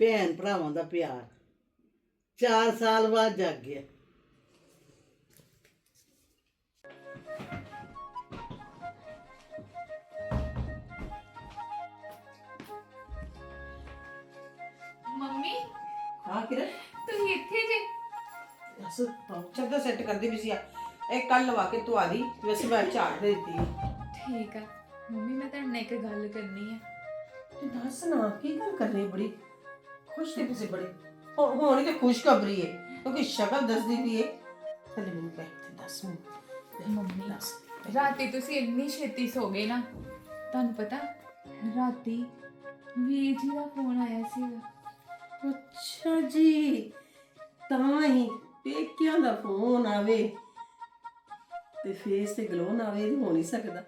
ਭੈਣ ਭਰਾਵਾਂ ਦਾ ਪਿਆਰ। 4 ਸਾਲ ਬਾਅਦ ਜਾਗ ਗਿਆ। ਮੰਮੀ? ਹਾਂ ਕਿਰਨ? ਤੁਸੀਂ ਇੱਥੇ ਜੇ। ਬਸ ਚੱਕਰ ਸੈੱਟ ਕਰਦੀ ਵੀ ਸੀ ਆ। ਇਹ ਕੱਲ ਲਵਾ ਕੇ ਤੂੰ ਆ ਦੀ ਵੈਸੇ ਮੈਂ ਝਾੜ ਦੇ ਦਿੱਤੀ ਹੈ। ਠੀਕ ਆ। ਮੰਮੀ ਮੈਂ ਤੁਹਾਡੇ ਨਾਲ ਇੱਕ ਗੱਲ ਕਰਨੀ ਆ। ਤੂੰ ਦੱਸ ਨਾ ਕੀ ਗੱਲ ਕਰ ਰਹੀ ਬੜੀ? ਖੁਸ਼ ਤੇ ਕਿਸੇ ਬੜੇ। ਹੁਣ ਹੁਣ ਤੇ ਖੁਸ਼ਖਬਰੀ ਹੈ ਕਿਉਂਕਿ ਸ਼ਕਲ ਦੱਸਦੀ ਵੀ ਹੈ ਥੱਲੇ ਮੈਨੂੰ ਕਹਿ ਤੇ ਦੱਸ ਮੈਨੂੰ ਮੰਮੀ ਦੱਸ। ਰਾਤੀ ਤੁਸੀਂ ਇੰਨੀ ਛੇਤੀ ਸੋ ਗਏ ਨਾ ਤੁਹਾਨੂੰ ਪਤਾ ਰਾਤੀ ਵੀਰ ਜੀ ਦਾ ਫੋਨ ਆਇਆ ਸੀਗਾ। ਅੱਛਾ ਜੀ ਤਾਂ ਹੀ ਪੇਕਿਆਂ ਦਾ ਫੋਨ ਆਵੇ ਤੇ ਫੇਸ ਤੇ ਗਲੋ ਨਾ ਆਵੇ ਇਹ ਹੋ ਨਹੀਂ ਸਕਦਾ।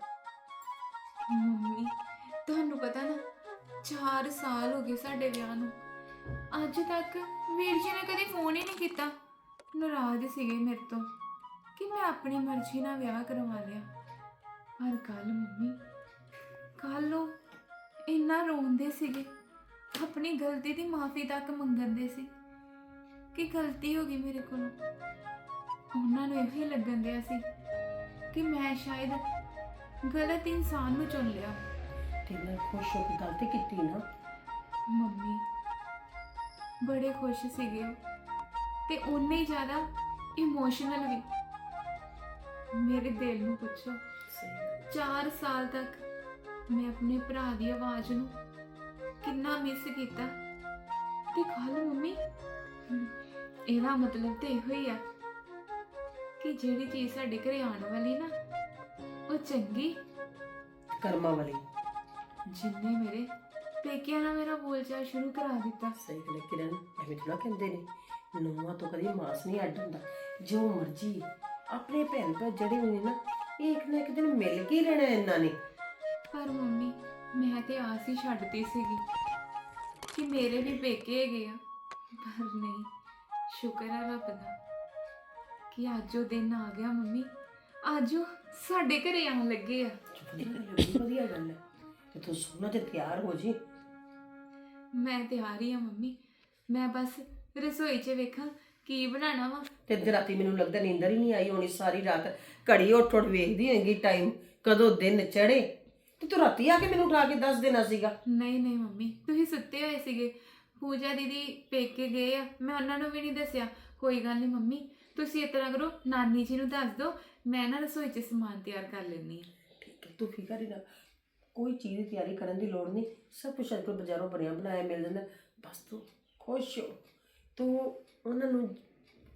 ਮੰਮੀ ਤੁਹਾਨੂੰ ਪਤਾ ਨਾ 4 ਸਾਲ ਹੋ ਗਏ ਸਾਡੇ ਵਿਆਹ ਨੂੰ। ਅੱਜ ਤੱਕ ਵੀਰ ਜੀ ਨੇ ਕਦੀ ਫੋਨ ਹੀ ਨਹੀਂ ਕੀਤਾ। ਨਾਰਾਜ਼ ਸੀਗੇ ਮੇਰੇ ਤੋਂ ਕਿ ਮੈਂ ਆਪਣੀ ਮਰਜ਼ੀ ਨਾਲ ਵਿਆਹ ਕਰਵਾ ਲਿਆ। ਪਰ ਕੱਲ ਮੰਮੀ ਕੱਲ ਉਹ ਇੰਨਾ ਰੋਂਦੇ ਸੀਗੇ। ਆਪਣੀ ਗਲਤੀ ਦੀ ਮਾਫੀ ਤੱਕ ਮੰਗਦੇ ਸੀ ਕਿ ਗਲਤੀ ਹੋ ਗਈ ਮੇਰੇ ਕੋਲੋਂ। ਉਹਨਾਂ ਨੂੰ ਇਹੋ ਲੱਗਣ ਦਿਆ ਸੀ ਕਿ ਮੈਂ ਸ਼ਾਇਦ ਗਲਤ ਇਨਸਾਨ ਨੂੰ ਚੁਣ ਲਿਆ। ਤੇ ਮੈਂ ਖੁਸ਼ ਹੋ ਕੇ ਗੱਲ ਤੇ ਕੀਤੀ ਨਾ। ਮੰਮੀ ਬੜੇ ਖੁਸ਼ ਸੀਗੇ। ਉਹ ਤੇ ਉਨੇ ਹੀ ਜ਼ਿਆਦਾ ਇਮੋਸ਼ਨਲ ਵੀ। ਮੇਰੇ ਦਿਲ ਨੂੰ ਪੁੱਛੋ ਸਹੀ 4 ਸਾਲ ਤੱਕ ਮੈਂ ਆਪਣੇ ਭਰਾ ਦੀ ਆਵਾਜ਼ ਨੂੰ ਕਿੰਨਾ ਮਿਸ ਕੀਤਾ। ਤੇ ਕੱਲ ਮੰਮੀ ਹਮ, ਇਹਦਾ ਮਤਲਬ ਤੇ ਇਹੋ ਹੀ ਆ ਕਿ ਜਿਹੜੀ ਚੀਜ਼ ਸਾਡੇ ਘਰੇ ਆਉਣ ਵਾਲੀ ਨਾ ਉਹ ਚੰਗੀ। ਕਰਮਾਂ ਵਾਲੀ। ਜਿੰਨੇ ਮੇਰੇ ਪੇਕਿਆਂ ਨਾਲ ਮੇਰਾ ਬੋਲਚਾਲ ਸ਼ੁਰੂ ਕਰਾ ਦਿੱਤਾ। ਸਹੀ ਗੱਲ ਹੈ ਕਿਰਨ ਐਵੇਂ ਥੋੜਾ ਕਹਿੰਦੇ ਨੇ ਨੂੰਹਾਂ ਤੋਂ ਕਦੀ ਮਾਸ ਨਹੀਂ ਅੱਡ ਹੁੰਦਾ ਜੋ ਮਰਜ਼ੀ ਆਪਣੇ ਭੈਣ ਭਰਾ ਜਿਹੜੇ ਹੋਏ ਨਾ ਇਹ ਇੱਕ ਨਾ ਇੱਕ ਦਿਨ ਮਿਲ ਕੇ ਹੀ ਰਹਿਣਾ ਇਹਨਾਂ ਨੇ। ਪਰ ਮੰਮੀ ਮੈਂ ਤੇ ਆਸ ਹੀ ਛੱਡਤੀ ਸੀਗੀ ਕਿ ਮੇਰੇ ਵੀ ਪੇਕੇ ਹੈਗੇ ਆ। ਪਰ ਨਹੀਂ ਸ਼ੁਕਰ ਹੈ ਰੱਬ ਦਾ ਕਿ ਅੱਜ ਉਹ ਦਿਨ ਆ ਗਿਆ ਮੰਮੀ। ਅੱਜ ਉਹ ਸਾਡੇ ਘਰੇ ਆਉਣ ਲੱਗੇ ਆ। ਵਧੀਆ ਗੱਲ ਹੈ, ਬੜੀ ਵਧੀਆ ਗੱਲ ਹੈ। ਤੇ ਤੂੰ ਸੋਨਾ ਤੇ ਤਿਆਰ ਹੋ ਜੀ ਮੈਂ ਤਿਆਰ ਹੀ ਆ ਮੰਮੀ। ਮੈਂ ਬਸ ਰਸੋਈ 'ਚ ਵੇਖਾਂ ਕੀ ਬਣਾਉਣਾ ਵਾ। ਤੇ ਅੱਧੀ ਰਾਤੀ ਮੈਨੂੰ ਲੱਗਦਾ ਨੀਂਦਰ ਹੀ ਨਹੀਂ ਆਈ ਹੋਣੀ ਸਾਰੀ ਰਾਤ ਘੜੀ ਉੱਠ ਉੱਠ ਵੇਖਦੀ ਹੋਏਗੀ ਟਾਈਮ ਕਦੋਂ ਦਿਨ ਚੜੇ ਤੇ ਤੂੰ ਰਾਤੀ ਆ ਕੇ ਮੈਨੂੰ ਉਠਾ ਕੇ ਦੱਸ ਦੇਣਾ ਸੀਗਾ। ਨਹੀਂ ਨਹੀਂ ਮੰਮੀ ਤੁਸੀਂ ਸੁੱਤੇ ਹੋਏ ਸੀਗੇ। ਪੂਜਾ ਦੀਦੀ ਪੇਕੇ ਗਏ ਆ ਮੈਂ ਉਹਨਾਂ ਨੂੰ ਵੀ ਨਹੀਂ ਦੱਸਿਆ। ਕੋਈ ਗੱਲ ਨਹੀਂ ਮੰਮੀ ਤੁਸੀਂ ਇਸ ਤਰ੍ਹਾਂ ਕਰੋ ਨਾਨੀ ਜੀ ਨੂੰ ਦੱਸ ਦਿਓ ਮੈਂ ਨਾ ਰਸੋਈ 'ਚ ਸਮਾਨ ਤਿਆਰ ਕਰ ਲੈਣੀ ਆ ਠੀਕ ਹੈ ਤੂੰ ਫਿਕਰ ਹੀ ਨਾ ਕੋਈ ਚੀਜ਼ ਦੀ ਤਿਆਰੀ ਕਰਨ ਦੀ ਲੋੜ ਨਹੀਂ। ਸਭ ਕੁਝ ਅੱਜ ਕੱਲ੍ਹ ਬਾਜ਼ਾਰੋਂ ਬਣਿਆ ਬਣਾਇਆ ਮਿਲ ਜਾਂਦਾ। ਬਸ ਤੂੰ ਖੁਸ਼ ਹੋ। ਤੂੰ ਉਹਨਾਂ ਨੂੰ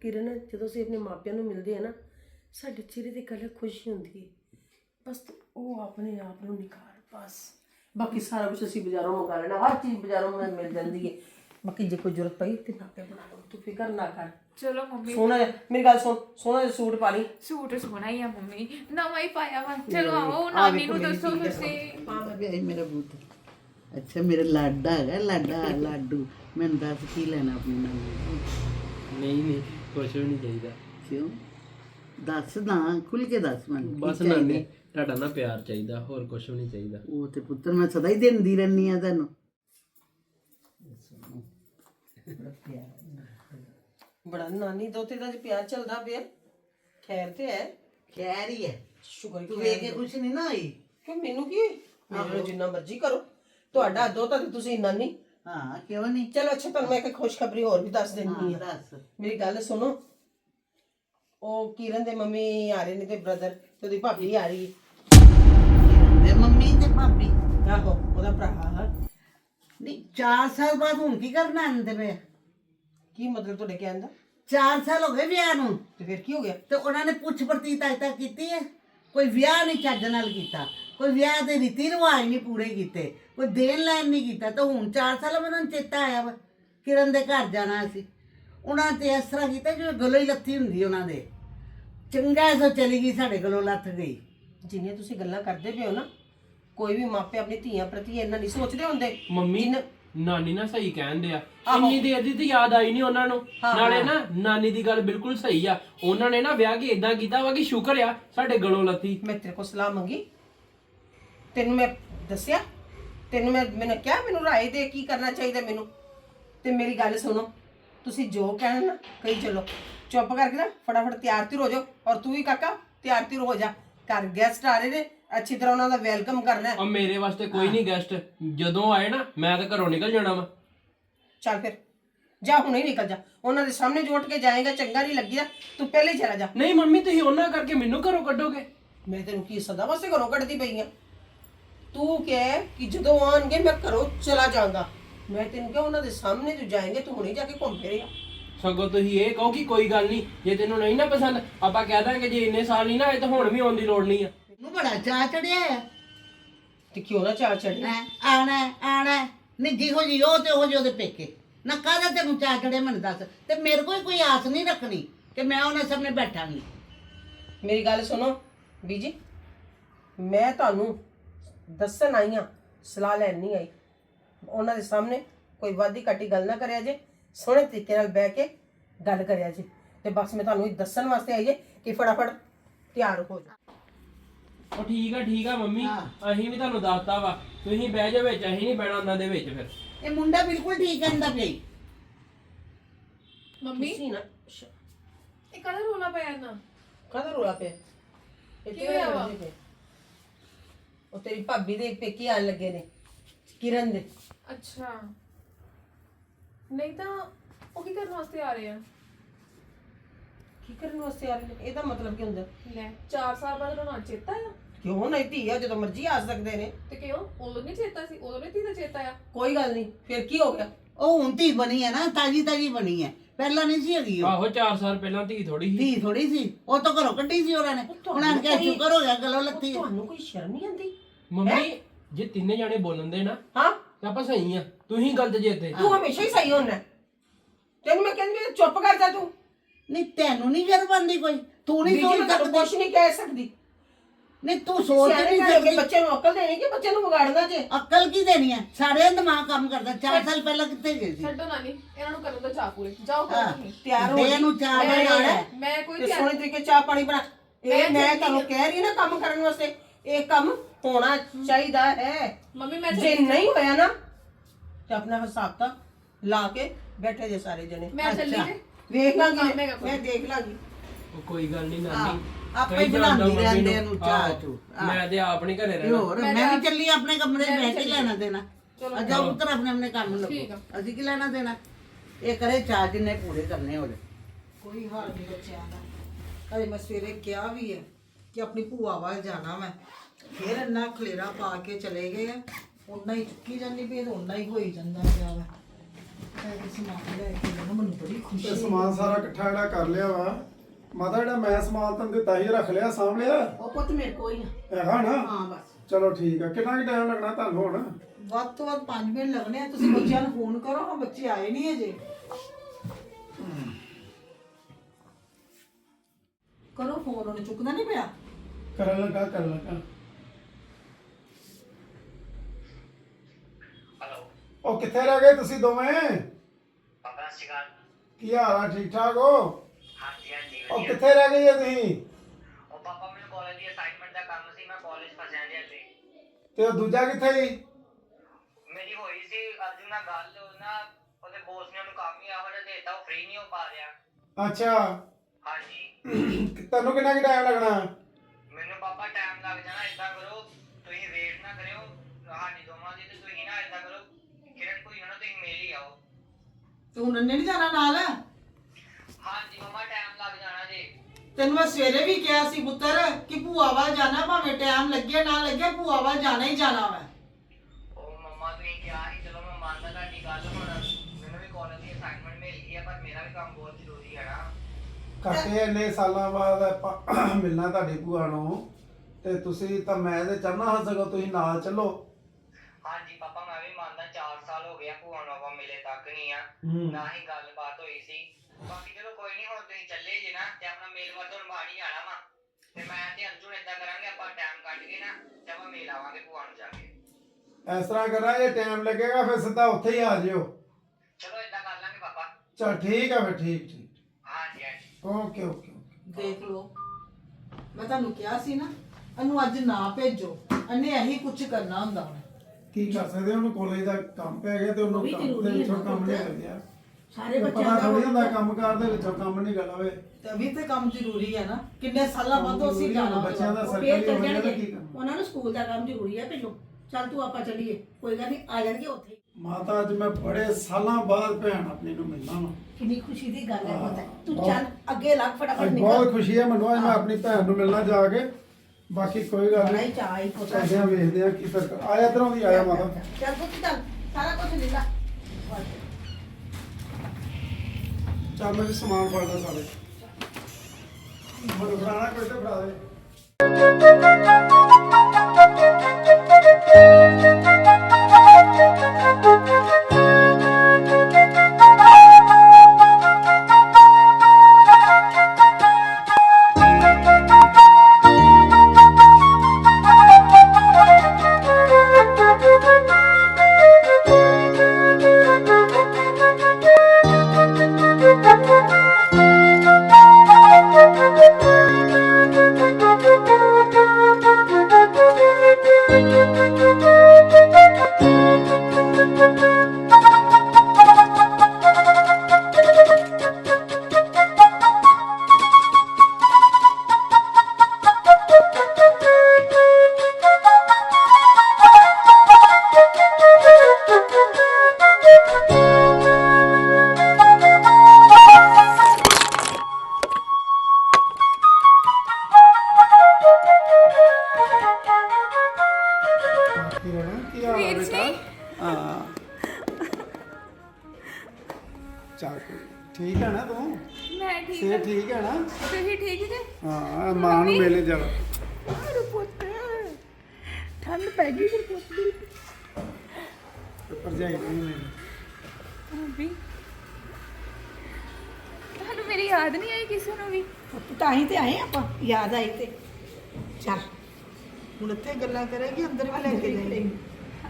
ਕਿਰਨ, ਜਦੋਂ ਅਸੀਂ ਆਪਣੇ ਮਾਪਿਆਂ ਨੂੰ ਮਿਲਦੇ ਆ ਨਾ, ਸਾਡੇ ਚਿਹਰੇ ਤੇ ਕਲਰ ਖੁਸ਼ੀ ਹੁੰਦੀ ਹੈ। ਬਸ ਤੂੰ ਉਹ ਆਪਣੇ ਆਪ ਨੂੰ ਨਿਖਾਰ। ਬਸ। ਬਾਕੀ ਸਾਰਾ ਕੁਝ ਅਸੀਂ ਬਾਜ਼ਾਰੋਂ ਮੰਗਾ ਲੈਣਾ। ਹਰ ਚੀਜ਼ ਬਾਜ਼ਾਰੋਂ ਮਿਲ ਮਿਲ ਜਾਂਦੀ ਹੈ। ਬਾਕੀ ਜੇ ਕੋਈ ਜ਼ਰੂਰਤ ਪਈ ਤੇ ਆਪੇ ਬਣਾ ਲਵਾਂ ਤੂੰ ਫਿਕਰ ਨਾ ਕਰ। ਚਲੋ ਮੰਮੀ। ਸੋਹਣਾ ਜਿਹਾ- ਮੇਰੀ ਗੱਲ ਸੁਣ ਸੋਹਣਾ ਜਿਹਾ ਸੂਟ ਪਾ ਲਈ। ਸੂਟ ਸੋਹਣਾ ਹੀ ਆ ਮੰਮੀ। ਨਵਾਂ ਹੀ ਪਾਇਆ ਵਾ। ਚਲੋ ਆਓ ਨਾਨੀ ਨੂੰ ਦੱਸੋ ਤੁਸੀਂ। ਆ ਗਿਆ ਈ ਮੇਰਾ ਪੁੱਤ ਅੱਛਾ ਮੇਰਾ ਲਾਡਾ ਹੈਗਾ ਲਾਡਾ ਲਾਡੂ। ਮੈਨੂੰ ਦੱਸ ਕੀ ਲੈਣਾ ਆਪਣੇ ਨਾਲ ਨਹੀਂ ਨਹੀਂ ਕੁਛ ਵੀ ਨਹੀਂ ਚਾਹੀਦਾ। ਕਿਉਂ? ਦੱਸ ਨਾ ਖੁੱਲ ਕੇ ਦੱਸ ਮੈਨੂੰ। ਕੀ ਬਸ ਚਾਹੀਦਾ? ਨਾਨੀ ਤੁਹਾਡਾ ਨਾ ਪਿਆਰ ਚਾਹੀਦਾ ਹੋਰ ਕੁਛ ਵੀ ਨਹੀਂ ਚਾਹੀਦਾ। ਉਹ ਤੇ ਪੁੱਤਰ ਮੈਂ ਸਦਾ ਹੀ ਦਿੰਦੀ ਰਹਿੰਦੀ ਆ ਤੈਨੂੰ। ਬੜਾ ਨਾਨੀ ਦੋਤੇ ਦਾ ਜੀ ਪਿਆਰ ਚੱਲਦਾ ਪਿਆ ਖੈਰ ਤੇ ਹੈ। ਖੈਰ ਹੀ ਹੈ। ਸ਼ੁਕਰ ਤੂੰ ਵੇਖ ਕੇ ਖੁਸ਼ ਨਹੀਂ ਨਾ ਹੋਈ? ਕਿ ਮੈਨੂੰ ਕੀ? ਮੇਰੇ ਜਿੰਨਾ ਮਰਜ਼ੀ ਕਰੋ। ਤੁਹਾਡਾ ਦੋਤਾ ਤੇ ਤੁਸੀਂ ਨਾਨੀ। ਹਾਂ ਕਿਉਂ ਨਹੀਂ? ਚਲੋ ਅੱਛਾ ਤੁਹਾਨੂੰ ਮੈਂ ਇੱਕ ਖੁਸ਼ਖਬਰੀ ਹੋਰ ਵੀ ਦੱਸ ਦਿੰਦੀ ਹਾਂ ਹਾਂ। ਦੱਸ। ਮੇਰੀ ਗੱਲ ਸੁਣੋ। ਉਹ ਕਿਰਨ ਦੇ ਮੰਮੀ ਆ ਰਹੇ ਨੇ ਤੇ ਬ੍ਰਦਰ ਤੇ ਉਹਦੀ ਭਾਬੀ ਆ ਰਹੀ। ਤੇ ਮੰਮੀ ਤੇ ਭਾਬੀ? ਹੈ। ਆਹੋ ਉਹਦਾ ਭਰਾ ਹਾਂ ਨਹੀਂ 4 ਸਾਲ ਬਾਅਦ ਹੁਣ ਕੀ ਕਰਨਾ ਆਂਦੇ ਪਏ ਕੀ ਮਤਲਬ ਤੁਹਾਡੇ ਕਹਿਣ ਦਾ? 4 ਸਾਲ ਹੋ ਗਏ ਵਿਆਹ ਨੂੰ। ਤੇ ਫਿਰ ਕੀ ਹੋ ਗਿਆ? ਤੇ ਉਹਨਾਂ ਨੇ ਪੁੱਛ ਪਰਤੀਤ ਅਜੇ ਤੱਕ ਕੀਤੀ ਹੈ? ਕੋਈ ਵਿਆਹ ਨਹੀਂ ਚੱਜ ਨਾਲ ਕੀਤਾ। ਕੋਈ ਵਿਆਹ ਦੇ ਰੀਤੀ ਰਿਵਾਜ ਨਹੀਂ ਪੂਰੇ ਕੀਤੇ। ਕੋਈ ਦੇਣ ਲੈਣ ਨਹੀਂ ਕੀਤਾ। ਤਾਂ ਹੁਣ 4 ਸਾਲ ਬਾਅਦ ਉਹਨਾਂ ਨੂੰ ਚੇਤਾ ਆਇਆ ਵਾ ਕਿਰਨ ਦੇ ਘਰ ਜਾਣਾ ਸੀ। ਉਹਨਾਂ ਤੇ ਇਸ ਤਰ੍ਹਾਂ ਕੀਤਾ ਜਿਵੇਂ ਗਲੋਂ ਹੀ ਲੱਥੀ ਹੁੰਦੀ ਉਹਨਾਂ ਦੇ। ਚੰਗਾ ਐਸੋ ਚਲੀ ਗਈ ਸਾਡੇ ਗਲੋਂ ਲੱਥ ਗਈ। ਜਿੰਨੇ ਤੁਸੀਂ ਗੱਲਾਂ ਕਰਦੇ ਪਏ ਹੋ ਨਾ ਕੋਈ ਵੀ ਮਾਪੇ ਆਪਣੀ ਧੀਆਂ ਪ੍ਰਤੀ ਇੰਨਾ ਨਹੀਂ ਸੋਚਦੇ ਹੁੰਦੇ। ਮੰਮੀ ਜਿੰਨ- ਨਾਨੀ ਨਾ ਸਹੀ ਕਹਿੰਦੇ ਆ। ਇੰਨੀ ਦੇਰ ਦੀ ਤੇ ਯਾਦ ਆਈ ਨਹੀਂ ਉਹਨਾਂ ਨੂੰ। ਨਾਲੇ ਨਾ ਨਾਨੀ ਦੀ ਗੱਲ ਬਿਲਕੁਲ ਸਹੀ ਆ। ਉਹਨਾਂ ਨੇ ਨਾ ਵਿਆਹ ਕੇ ਇਦਾਂ ਕੀਤਾ ਵਾ ਕਿ ਸ਼ੁਕਰ ਆ ਸਾਡੇ ਗਲੋਂ ਲੱਤੀ। ਮੈਂ ਤੇਰੇ ਕੋਲ ਸਲਾਹ ਮੰਗੀ। ਤੈਨੂੰ ਮੈਂ ਦੱਸਿਆ? ਤੈਨੂੰ ਮੈਂ ਮੈਨੇ ਕਿਹਾ ਮੈਨੂੰ ਰਾਏ ਦੇ ਕੀ ਕਰਨਾ ਚਾਹੀਦਾ ਮੈਨੂੰ? ਤੇ ਮੇਰੀ ਗੱਲ ਸੁਣੋ। ਤੁਸੀਂ ਜੋ ਕਹਿਣਾ ਨਾ ਕਹੀ ਚਲੋ। ਚੁੱਪ ਕਰਕੇ ਨਾ ਫਟਾਫਟ ਤਿਆਰ ਤਿਰ ਹੋ ਜਾਓ। ਔਰ ਤੂੰ ਵੀ ਕਾਕਾ ਤਿਆਰ ਤਿਰ ਹੋ ਜਾ। ਘਰ ਗੈਸਟ ਆ ਰਹੇ ਨੇ। ਅੱਛੀ ਤਰ੍ਹਾਂ ਉਹਨਾਂ ਦਾ ਵੈਲਕਮ ਕਰਨਾ ਹੈ। ਆ ਮੇਰੇ ਵਾਸਤੇ ਕੋਈ ਨਹੀਂ ਗੈਸਟ ਜਦੋਂ ਆਏ ਨਾ ਮੈਂ ਤਾਂ ਘਰੋਂ ਨਿਕਲ ਜਾਣਾ ਵਾ। ਚੱਲ ਫਿਰ। ਜਾ ਹੁਣੇ ਹੀ ਨਿਕਲ ਜਾ। ਉਹਨਾਂ ਦੇ ਸਾਹਮਣੇ ਜੋਟ ਕੇ ਜਾਏਗਾ ਚੰਗਾ ਨਹੀਂ ਲੱਗਿਆ। ਤੂੰ ਪਹਿਲੇ ਹੀ ਚਲਾ ਜਾ। ਨਹੀਂ ਮੰਮੀ ਤੁਸੀਂ ਉਹਨਾਂ ਕਰਕੇ ਮੈਨੂੰ ਘਰੋਂ ਕੱਢੋਗੇ? ਮੈਂ ਤੈਨੂੰ ਕੀ ਸਦਾ ਵਾਸਤੇ ਘਰੋਂ ਕੱਢਦੀ ਪਈ ਆ? ਤੂੰ ਕਹਿ ਕਿ ਜਦੋਂ ਆਣਗੇ ਮੈਂ ਘਰੋਂ ਚਲਾ ਜਾਵਾਂਗਾ। ਮੈਂ ਤੈਨੂੰ ਕਿਹਾ ਉਹਨਾਂ ਦੇ ਸਾਹਮਣੇ ਜੋ ਜਾਏਂਗੇ ਤੂੰ ਹੁਣੇ ਜਾ ਕੇ ਘੁੰਮ ਫਿਰੇਗਾ ਸਗੋਂ ਤੁਸੀਂ ਇਹ ਕਹੋ ਕਿ ਕੋਈ ਗੱਲ ਨਹੀਂ। ਜੇ ਤੈਨੂੰ ਨਹੀਂ ਨਾ ਪਸੰਦ ਆਪਾਂ ਕਹਿ ਦਾਂਗੇ ਜੇ ਇੰਨੇ ਸਾਲ ਨਹੀਂ ਨਾ ਆਏ ਤਾਂ ਹੁਣ ਵੀ ਆਉਣ ਦੀ ਲੋੜ ਨਹੀਂ ਆ। ਨੂੰ ਬੜਾ ਚਾਹ ਚੜਿਆ ਆ। ਤੇ ਕਿਉਂ ਨਾ ਚਾਹ ਚੜੀ ਹੈਂ, ਆਣਾ ਹੈ, ਆਣਾ ਹੈ। ਨਹੀਂ ਜਿਹੋ ਜੀ ਉਹ ਤੇ ਉਹ ਜਿਹੇ ਉਹਦੇ ਪੇਕੇ। ਨਾ ਕਾਹਦਾ ਤੈਨੂੰ ਚਾਹ ਚੜਿਆ ਮੈਨੂੰ ਦੱਸ। ਤੇ ਮੇਰੇ ਕੋਲ ਕੋਈ ਆਸ ਨਹੀਂ ਰੱਖਣੀ ਕਿ ਮੈਂ ਉਹਨਾਂ ਸਾਹਮਣੇ ਬੈਠਾਂਗੀ। ਮੇਰੀ ਗੱਲ ਸੁਣੋ ਬੀਜੀ। ਮੈਂ ਤੁਹਾਨੂੰ ਦੱਸਣ ਆਈ ਆ ਸਲਾਹ ਲੈਣ ਨਹੀਂ ਆਈ। ਉਹਨਾਂ ਦੇ ਸਾਹਮਣੇ ਕੋਈ ਵਾਦੀ ਘਾਟੀ ਗੱਲ ਨਾ ਕਰਿਆ ਜੇ ਸੋਹਣੇ ਤਰੀਕੇ ਨਾਲ ਬਹਿ ਕੇ ਗੱਲ ਕਰਿਆ ਜੇ। ਤੇ ਬਸ ਮੈਂ ਤੁਹਾਨੂੰ ਇਹ ਦੱਸਣ ਵਾਸਤੇ ਆਈ ਜੇ ਕਿ ਫਟਾਫਟ ਤਿਆਰ ਹੋ ਜਾ ਉਹ ਠੀਕ ਆ ਠੀਕ ਆ ਮੰਮੀ ਹਾਂ। ਅਸੀਂ ਵੀ ਤੁਹਾਨੂੰ ਦੱਸਤਾ ਵਾ ਤੁਸੀਂ ਬਹਿ ਜਾ ਵਿੱਚ ਅਸੀਂ ਨਹੀਂ ਬਹਿਣਾ ਉਹਨਾਂ ਦੇ ਵਿੱਚ ਫਿਰ ਇਹ ਮੁੰਡਾ ਬਿਲਕੁਲ ਠੀਕ ਕਹਿੰਦਾ ਪਿਆ ਈ। ਮੰਮੀ ਤੁਸੀਂ ਨਾ ਇਹ ਕਦੋਂ ਰੋਲਾ ਪਿਆ ਨਾ ਕਾਹਦਾ ਰੋਲਾ ਪਿਆ ਇੱਥੇ ਹੋਇਆ ਵਾ? ਲੜਦੇ ਪਏ? ਉਹ ਤੇਰੀ ਭਾਬੀ ਦੇ ਪੇਕੇ ਆਣ ਲੱਗੇ ਨੇ ਕਿਰਨ ਦੇ ਅੱਛਾ ਨਹੀਂ ਤਾਂ ਉਹ ਕੀ ਕਰਨ ਵਾਸਤੇ ਆ ਰਹੇ ਆ ਕੀ ਕਰਨ ਵਾਸਤੇ ਆ ਰਹੇ ਨੇ? ਇਹਦਾ ਮਤਲਬ ਕੀ ਹੁੰਦਾ? ਲੈ 4 ਸਾਲ ਬਾਅਦ ਉਹਨਾਂ ਨੂੰ ਚੇਤਾ ਆ? ਕਿਉਂ? ਨਹੀਂ ਧੀ ਆ ਜਦੋਂ ਮਰਜ਼ੀ ਆ ਸਕਦੇ ਨੇ। ਤੇ ਕਿਉਂ? ਉਦੋਂ ਨਹੀਂ ਚੇਤਾ ਸੀ? ਉਦੋਂ ਨਹੀਂ ਤੀ ਦਾ ਚੇਤਾ ਆ? ਕੋਈ ਗੱਲ ਨਹੀਂ ਫਿਰ ਕੀ ਹੋ ਗਿਆ? ਉਹ ਹੁਣ ਧੀ ਬਣੀ ਹੈ ਨਾ ਤਾਜੀ ਤਾਜੀ ਬਣੀ ਹੈ ਪਹਿਲਾਂ ਨਹੀਂ ਸੀ ਹੈਗੀ ਉਹ। ਆਹੋ 4 ਸਾਲ ਪਹਿਲਾਂ ਧੀ ਥੋੜੀ ਸੀ। ਧੀ ਥੋੜੀ ਸੀ। ਉਹ ਤਾਂ ਘਰੋਂ ਕੱਢੀ ਸੀ ਉਹਨਾਂ ਨੇ। ਉਹਨਾਂ ਨੇ ਕਿਹਾ ਸ਼ੁਕਰ ਹੋ ਗਿਆ ਗਲੋਂ ਹੈ। ਤੁਹਾਨੂੰ ਕੋਈ ਸ਼ਰਮ ਨਹੀਂ ਆਉਂਦੀ? ਮੰਮੀ ਜੇ ਤਿੰਨੇ ਜਾਣੇ ਬੋਲਣ ਦੇ ਨਾ ਹਾਂ? ਤਾਂ ਆਪਾਂ ਸਹੀ ਆ। ਤੁਸੀਂ ਗਲਤ ਜੇ ਇੱਥੇ ਤੂੰ ਹਮੇਸ਼ਾ ਹੀ ਸਹੀ ਹੁੰਦਾ। ਤੈਨੂੰ ਮੈਂ ਕਹਿੰਦੀ ਹਾਂ, ਚੁੱਪ ਕਰ ਜਾ ਤੂੰ। ਨਹੀਂ ਤੈਨੂੰ ਨਹੀਂ ਸ਼ਰਮ ਆਉਂਦੀ ਕੋਈ ਤੂੰ ਨਹੀਂ ਸੋਚ ਮੈਂ ਸਕਦੀ ਕੁਛ ਨਹੀਂ ਕਹਿ ਸਕਦੀ ਨਹੀਂ ਤੂੰ ਸੋਚ ਸਿਆਣੇ ਨਹੀਂ ਸਕਦੀ ਬੱਚੇ ਨੂੰ ਅਕਲ ਦੇਣੀ ਕਿ ਬੱਚੇ ਨੂੰ ਵਿਗਾੜਨਾ ਜੇ ਅਕਲ ਕੀ ਦੇਣੀ ਹੈ ਸਾਰੇ ਦਿਮਾਗ ਕੰਮ ਕਰਦਾ 4 ਸਾਲ ਪਹਿਲਾਂ ਕਿੱਥੇ ਗਏ ਸੀ ਛੱਡੋ ਨਾਨੀ ਇਹਨਾਂ ਨੂੰ ਕਰਨ ਦਾ ਚਾਹ ਪੂਰੇ ਜਾਓ ਹਾਂ। ਕਰੋ ਤੁਸੀਂ ਤਿਆਰ ਹੋ ਦੇ ਜੀ। ਨੂੰ ਚਾਹ ਮੈਂ ਹੈ। ਹੈ। ਮੈਂ ਕੋਈ ਤੇ ਧਿਆਨ ਸੋਹਣੇ ਤਰੀਕੇ ਚਾਹ ਪਾਣੀ ਬਣਾ ਮੈਂ ਇਹ ਮੈਂ ਤੁਹਾਨੂੰ। ਕਹਿ ਰਹੀ ਨਾ ਕੰਮ ਕਰਨ ਵਾਸਤੇ ਇਹ ਕੰਮ ਹੋਣਾ ਚਾਹੀਦਾ ਹੈ ਮੰਮੀ ਮੈਂ ਜੇ ਨਹੀਂ ਹੋਇਆ ਨਾ ਤੇ ਆਪਣਾ ਹਿਸਾਬ ਤਾਂ ਲਾ ਕੇ ਬੈਠੇ ਜੇ ਸਾਰੇ ਜਣੇ ਮੈਂ ਚੱਲੀ। ਜੇ ਵੇਖ ਲਾਂਗੀ ਕੰਮ ਮੈਂ ਹੈਗਾ ਕੋਈ। ਮੈਂ ਦੇਖ ਲਾਂਗੀ ਉਹ ਕੋਈ ਗੱਲ ਨਹੀਂ ਹਾਂ, ਨਾਨੀ ਆਪੇ ਬਣਾਉਂਦੀ ਮੰਮੀ ਰਹਿੰਦੇ ਨੂੰ। ਚਾਹ ਆਹੋ, ਚੂਹ। ਮੈਂ ਤੇ ਆਪ ਨਹੀਂ ਘਰੇ ਤੇ ਰਹਿਣਾ ਹੋਰ ਮੈਂ ਵੀ ਚੱਲੀ ਆਪਣੇ ਕਮਰੇ 'ਚ ਬੈਠ ਕੇ। ਲੈਣਾ ਦੇਣਾ ਚਲੋ। ਅਜਾ ਉੱਤਰ ਆਪਣੇ ਆਪਣੇ ਕੰਮ ਠੀਕ ਲੱਗੋ ਆ। ਅਸੀਂ ਕੀ ਲੈਣਾ ਦੇਣਾ ਇਹ ਕਰੇ ਚਾਹ ਜਿੰਨੇ ਪੂਰੇ ਕਰਨੇ ਹੋਲੇ ਕੋਈ ਹਾਲ ਨਹੀਂ ਬੱਚਿਆਂ ਦਾ ਅਰੇ ਮੈਂ ਸਵੇਰੇ ਕਿਹਾ ਵੀ ਹੈ ਕਿ ਆਪਣੀ ਭੂਆ ਵੱਲ ਜਾਣਾ ਮੈਂ ਫਿਰ ਇੰਨਾ ਖਲੇਰਾ ਪਾ ਕੇ ਚਲੇ ਗਏ ਆ ਉਨਾ ਹੀ ਚੁੱਕੀ ਜਾਂਦੀ ਵੀ ਉਨਾ ਹੀ ਹੋਈ ਜਾਂਦਾ ਪਿਆ ਵਾ ਮੈਂ ਤੇ ਸਮਾਨ ਲੈ ਕੇ ਜਾਣਾ ਮੈਨੂੰ ਬੜੀ ਖੁਸ਼ੀ ਤੇ ਸਮਾਨ ਸਾਰਾ ਇਕੱਠਾ ਜਿਹੜਾ ਕਰ ਲਿਆ ਵਾ। ਮਾਤਾ ਜਿਹੜਾ ਮੈਂ ਸਮਾਨ ਤੁਹਾਨੂੰ ਦਿੱਤਾ ਸੀ ਰੱਖ ਲਿਆ ਸਾਂਭ ਲਿਆ ਉਹ ਪੁੱਤ ਮੇਰੇ ਕੋਲ ਹੀ ਆ। ਹੈਗਾ ਨਾ? ਹਾਂ ਬਸ। ਚਲੋ ਠੀਕ ਆ। ਕਿੰਨਾ ਕੁ ਟਾਈਮ ਲੱਗਣਾ ਤੁਹਾਨੂੰ ਹੁਣ? ਵੱਧ ਤੋਂ ਵੱਧ 5 ਮਿੰਟ ਲੱਗਣੇ ਆ। ਤੁਸੀਂ ਬੱਚਿਆਂ ਨੂੰ ਫੋਨ ਕਰੋ ਹਾਂ ਬੱਚੇ ਆਏ ਨਹੀਂ ਅਜੇ ਕਰੋ ਫੋਨ ਉਹਨੇ ਚੁੱਕਦਾ ਨਹੀਂ ਪਿਆ? ਕਰਨ ਲੱਗਾ ਕਰਨ ਲੱਗਾ। ਉਹ ਕਿੱਥੇ ਰਹਿ ਗਏ ਤੁਸੀਂ ਦੋਵੇਂ? ਕੀ ਹਾਲ ਆ? ਠੀਕ ਠਾਕ ਹੋ? ਹਾਂਜੀ ਹਾਂਜੀ ਉਹ ਵਧੀਆ। ਕਿੱਥੇ ਰਹਿ ਗਏ ਆ ਤੁਸੀਂ? ਉਹ ਪਾਪਾ ਮੈਨੂੰ ਕਾਲਜ ਦੀ ਅਸਾਈਨਮੈਂਟ ਦਾ ਕੰਮ ਸੀ ਮੈਂ ਕਾਲਜ ਫਸਿਆ ਜੀ ਹਲੇ ਤੇ ਉਹ ਦੂਜਾ ਕਿੱਥੇ ਸੀ? ਮੇਰੀ ਹੋਈ ਸੀ ਅਰਜੁਨ ਨਾਲ ਗੱਲ ਉਹ ਨਾ ਉਹਦੇ ਬੋਸ ਨੇ ਉਹਨੂੰ ਕੰਮ ਹੀ ਇਹੋ ਜਿਹਾ ਦੇਤਾ ਉਹ ਫ੍ਰੀ ਨਹੀਂ ਹੋ ਪਾ ਰਿਹਾ। ਅੱਛਾ। ਹਾਂਜੀ। ਤੈਨੂੰ ਕਿੰਨਾ ਕੁ ਟਾਈਮ ਲੱਗਣਾ? ਮੈਨੂੰ ਪਾਪਾ ਟਾਈਮ ਲੱਗ ਜਾਣਾ ਇਦਾਂ ਕਰੋ ਤੁਸੀਂ ਵੇਟ ਨਾ ਕਰਿਓ ਹਾਂਜੀ ਦੋਵਾਂ ਦੀ ਤੇ ਤੁਸੀਂ ਨਾ ਇਦਾਂ ਕਰੋ ਕਿਰਨ ਕੋਈ ਨਾ ਤੁਸੀਂ ਮਿਲ ਹੀ ਆਓ ਤੂੰ ਨੰਨੇ ਨਹੀਂ ਜਾਣਾ ਨਾਲ? ਹਾਂਜੀ ਮਮਾ ਟਾਈਮ ਲੱਗ ਜਾਣਾ ਜੀ। ਤੈਨੂੰ ਮੈਂ ਸਵੇਰੇ ਵੀ ਕਿਹਾ ਸੀ ਪੁੱਤਰ ਕਿ ਭੂਆ ਵੱਲ ਜਾਣਾ ਭਾਵੇਂ ਟਾਈਮ ਲੱਗੇ ਨਾ ਲੱਗੇ ਭੂਆ ਵੱਲ ਜਾਣਾ ਹੀ ਜਾਣਾ ਵਾ। ਉਹ ਮੰਮਾ ਤੁਸੀਂ ਕਿਹਾ ਸੀ ਚਲੋ ਮੈਂ ਮੰਨਦਾ ਤੁਹਾਡੀ ਗੱਲ ਹੁਣ ਮੈਨੂੰ ਵੀ ਕਾਲਜ ਦੀ ਅਸਾਈਨਮੈਂਟ ਮਿਲ ਗਈ ਹੈ ਪਰ ਮੇਰਾ ਵੀ ਕੰਮ ਬਹੁਤ ਜ਼ਰੂਰੀ ਹੈ ਨਾ। ਕੱਟੇ ਇੰਨੇ ਸਾਲਾਂ ਬਾਅਦ ਆਪਾਂ ਮਿਲਣਾ ਤੁਹਾਡੀ ਭੂਆ ਨੂੰ ਤੇ ਤੁਸੀਂ ਤਾਂ ਮੈਂ ਤੇ ਚਾਹਨਾ ਹਾਂ ਸਗੋਂ ਤੁਸੀਂ ਨਾਲ ਚੱਲੋ। ਹਾਂਜੀ ਪਾਪਾ ਮੈਂ ਵੀ ਮਿਲੇ ਤੱਕ ਨਹੀਂ ਆ। ਹੂੰ। ਨਾ ਹੀ ਗੱਲਬਾਤ ਹੋਈ ਸੀ। ਬਾਕੀ ਚਲੋ ਕੋਈ ਨਹੀਂ ਹੁਣ ਤੁਸੀਂ ਚੱਲੇ ਜੇ ਨਾ ਤੇ ਆਪਣਾ ਮੇਲ ਵਰਤੋਂ ਨਿਭਾਣੀ ਜਾਣਾ ਵਾ। ਤੇ ਮੈਂ ਤੇ ਅਰਜੁਨ ਏਦਾਂ ਕਰਾਂਗੇ ਆਪਾਂ ਟਾਈਮ ਕੱਢ ਕੇ ਨਾ ਤੇ ਆਪਾਂ ਮਿਲ ਆਵਾਂਗੇ ਭੂਆ ਨੂੰ ਜਾ ਕੇ। ਇਸ ਤਰ੍ਹਾਂ ਕਰਾਂ ਜੇ ਟਾਈਮ ਲੱਗੇਗਾ ਫਿਰ ਸਿੱਧਾ ਉੱਥੇ ਹੀ ਆ ਜਿਓ। ਚਲੋ ਏਦਾਂ ਕਰ ਲਾਂਗੇ ਪਾਪਾ। ਚਲ ਠੀਕ ਆ ਫਿਰ ਠੀਕ ਠੀਕ। ਹਾਂਜੀ ਹਾਂਜੀ। ਓਕੇ ਓਕੇ ਓਕੇ ਦੇਖ ਲਓ। ਮੈਂ ਤੁਹਾਨੂੰ ਕਿਹਾ ਸੀ ਨਾ ਇਹਨੂੰ ਅੱਜ ਨਾ ਭੇਜੋ। ਇਹਨੇ ਇਹੀ ਕੁਝ ਕਰਨਾ ਹੁੰਦਾ ਹੁਣ। ਕੀ ਕਰ ਸਕਦੇ ਹਾਂ, ਉਹਨੂੰ ਕਾਲਜ ਦਾ ਕੰਮ ਪੈ ਗਿਆ ਤੇ ਉਹਨੂੰ ਵੀ ਕੰਮ ਦੇ ਜ਼ਰੂਰੀ ਹੈ ਵਿੱਚੋਂ ਕੰਮ ਨਹੀਂ। ਲੱਗਿਆ ਸਾਰੇ ਤੇ ਬੱਚਿਆਂ ਪਤਾ ਦਾ ਥੋੜੀ ਹੁੰਦਾ ਕੰਮਕਾਰ ਦੇ ਵਿੱਚੋਂ ਕੰਮ ਨਹੀਂ ਗੱਲ ਹੋਵੇ ਤੇ ਵੀ ਤੇ ਕੰਮ ਜ਼ਰੂਰੀ ਹੈ ਨਾ। ਕਿੰਨੇ ਸਾਲਾਂ ਬਾਅਦ ਅਸੀਂ ਜ਼ਰੂਰੀ ਆ, ਜਾਣਾ ਬੱਚਿਆਂ ਦਾ ਉਹ ਸਰਕਲ ਫੇਰ ਹੀ ਚੱਲ ਹੋ ਤਾਂ ਜਾਣਗੇ। ਕੀ ਕਰਨਾ। ਉਹਨਾਂ ਨੂੰ ਸਕੂਲ ਦਾ ਕੰਮ ਜ਼ਰੂਰੀ ਹੈ ਪਹਿਲੋਂ ਚੱਲ ਤੂੰ ਆਪਾਂ ਚੱਲੀਏ। ਕੋਈ ਗੱਲ ਨਹੀਂ ਆ ਜਾਣਗੇ ਉੱਥੇ। ਹੀ। ਮਾਤਾ ਅੱਜ ਮੈਂ ਬੜੇ ਸਾਲਾਂ ਬਾਅਦ ਭੈਣ ਆਪਣੀ ਨੂੰ ਮਿਲਣਾ ਵਾ। ਕਿੰਨੀ ਖੁਸ਼ੀ ਦੀ ਗੱਲ ਹੈ ਹਾਂ, ਪਤਾ। ਤੂੰ ਬਹੁਤ- ਚੱਲ ਅੱਗੇ ਲੱਗ ਫਟਾਫਟ ਅੱਜ ਨਿਕਲ। ਬਹੁਤ ਖੁਸ਼ੀ ਹੈ ਮੈਨੂੰ ਅੱਜ ਮੈਂ ਆਪਣੀ ਭੈਣ ਨੂੰ ਮਿਲਣਾ ਜਾ ਕੇ। ਬਾਕੀ ਕੋਈ ਗੱਲ ਨਹੀਂ ਹੀ ਚਾਅ ਹੀ ਪੁੱਤ ਚੱਲਦੇ ਆ ਵੇਖਦੇ ਆ ਕੀ ਸਰਕਾਰ ਆਇਆ ਇਧਰੋਂ ਦੀ ਆਇਆ ਮਾਤਾ। ਚੱਲ ਪੁੱਤ ਚੱਲ ਸਾਰਾ ਕੁਝ ਲੈ ਲਾ। ਚੱਲ ਮੈਂ ਵੀ ਸਮਾਨ ਫੜਦਾ ਸਾਰੇ। ਮੈਨੂੰ ਫੜਾਣਾ ਕੋਈ ਤੇ ਫੜਾ ਦੇ। ਤੁਸੀਂ ਠੀਕ ਜੇ? ਹਾਂ ਮਾਂ ਨੂੰ ਮਿਲੇ ਜਾ ਅਰੇ ਪੁੱਤ। ਠੰਡ ਪੈ ਗਈ ਫਿਰ ਪੁੱਤ ਦੀ। ਭਰਜਾਈ ਨੂੰ ਮਿਲੇ ਭਾਬੀ ਤੁਹਾਨੂੰ ਮੇਰੀ ਯਾਦ ਨਹੀਂ ਆਈ ਕਿਸੇ ਨੂੰ ਵੀ? ਤਾਂ ਹੀ ਤੇ ਆਏ ਆਪਾਂ। ਯਾਦ ਆਈ ਤੇ। ਚੱਲ ਹੁਣ ਇੱਥੇ ਗੱਲਾਂ ਕਰੇਗੀ ਅੰਦਰ ਵੀ ਲੈ ਕੇ ਜਾਏਗੀ।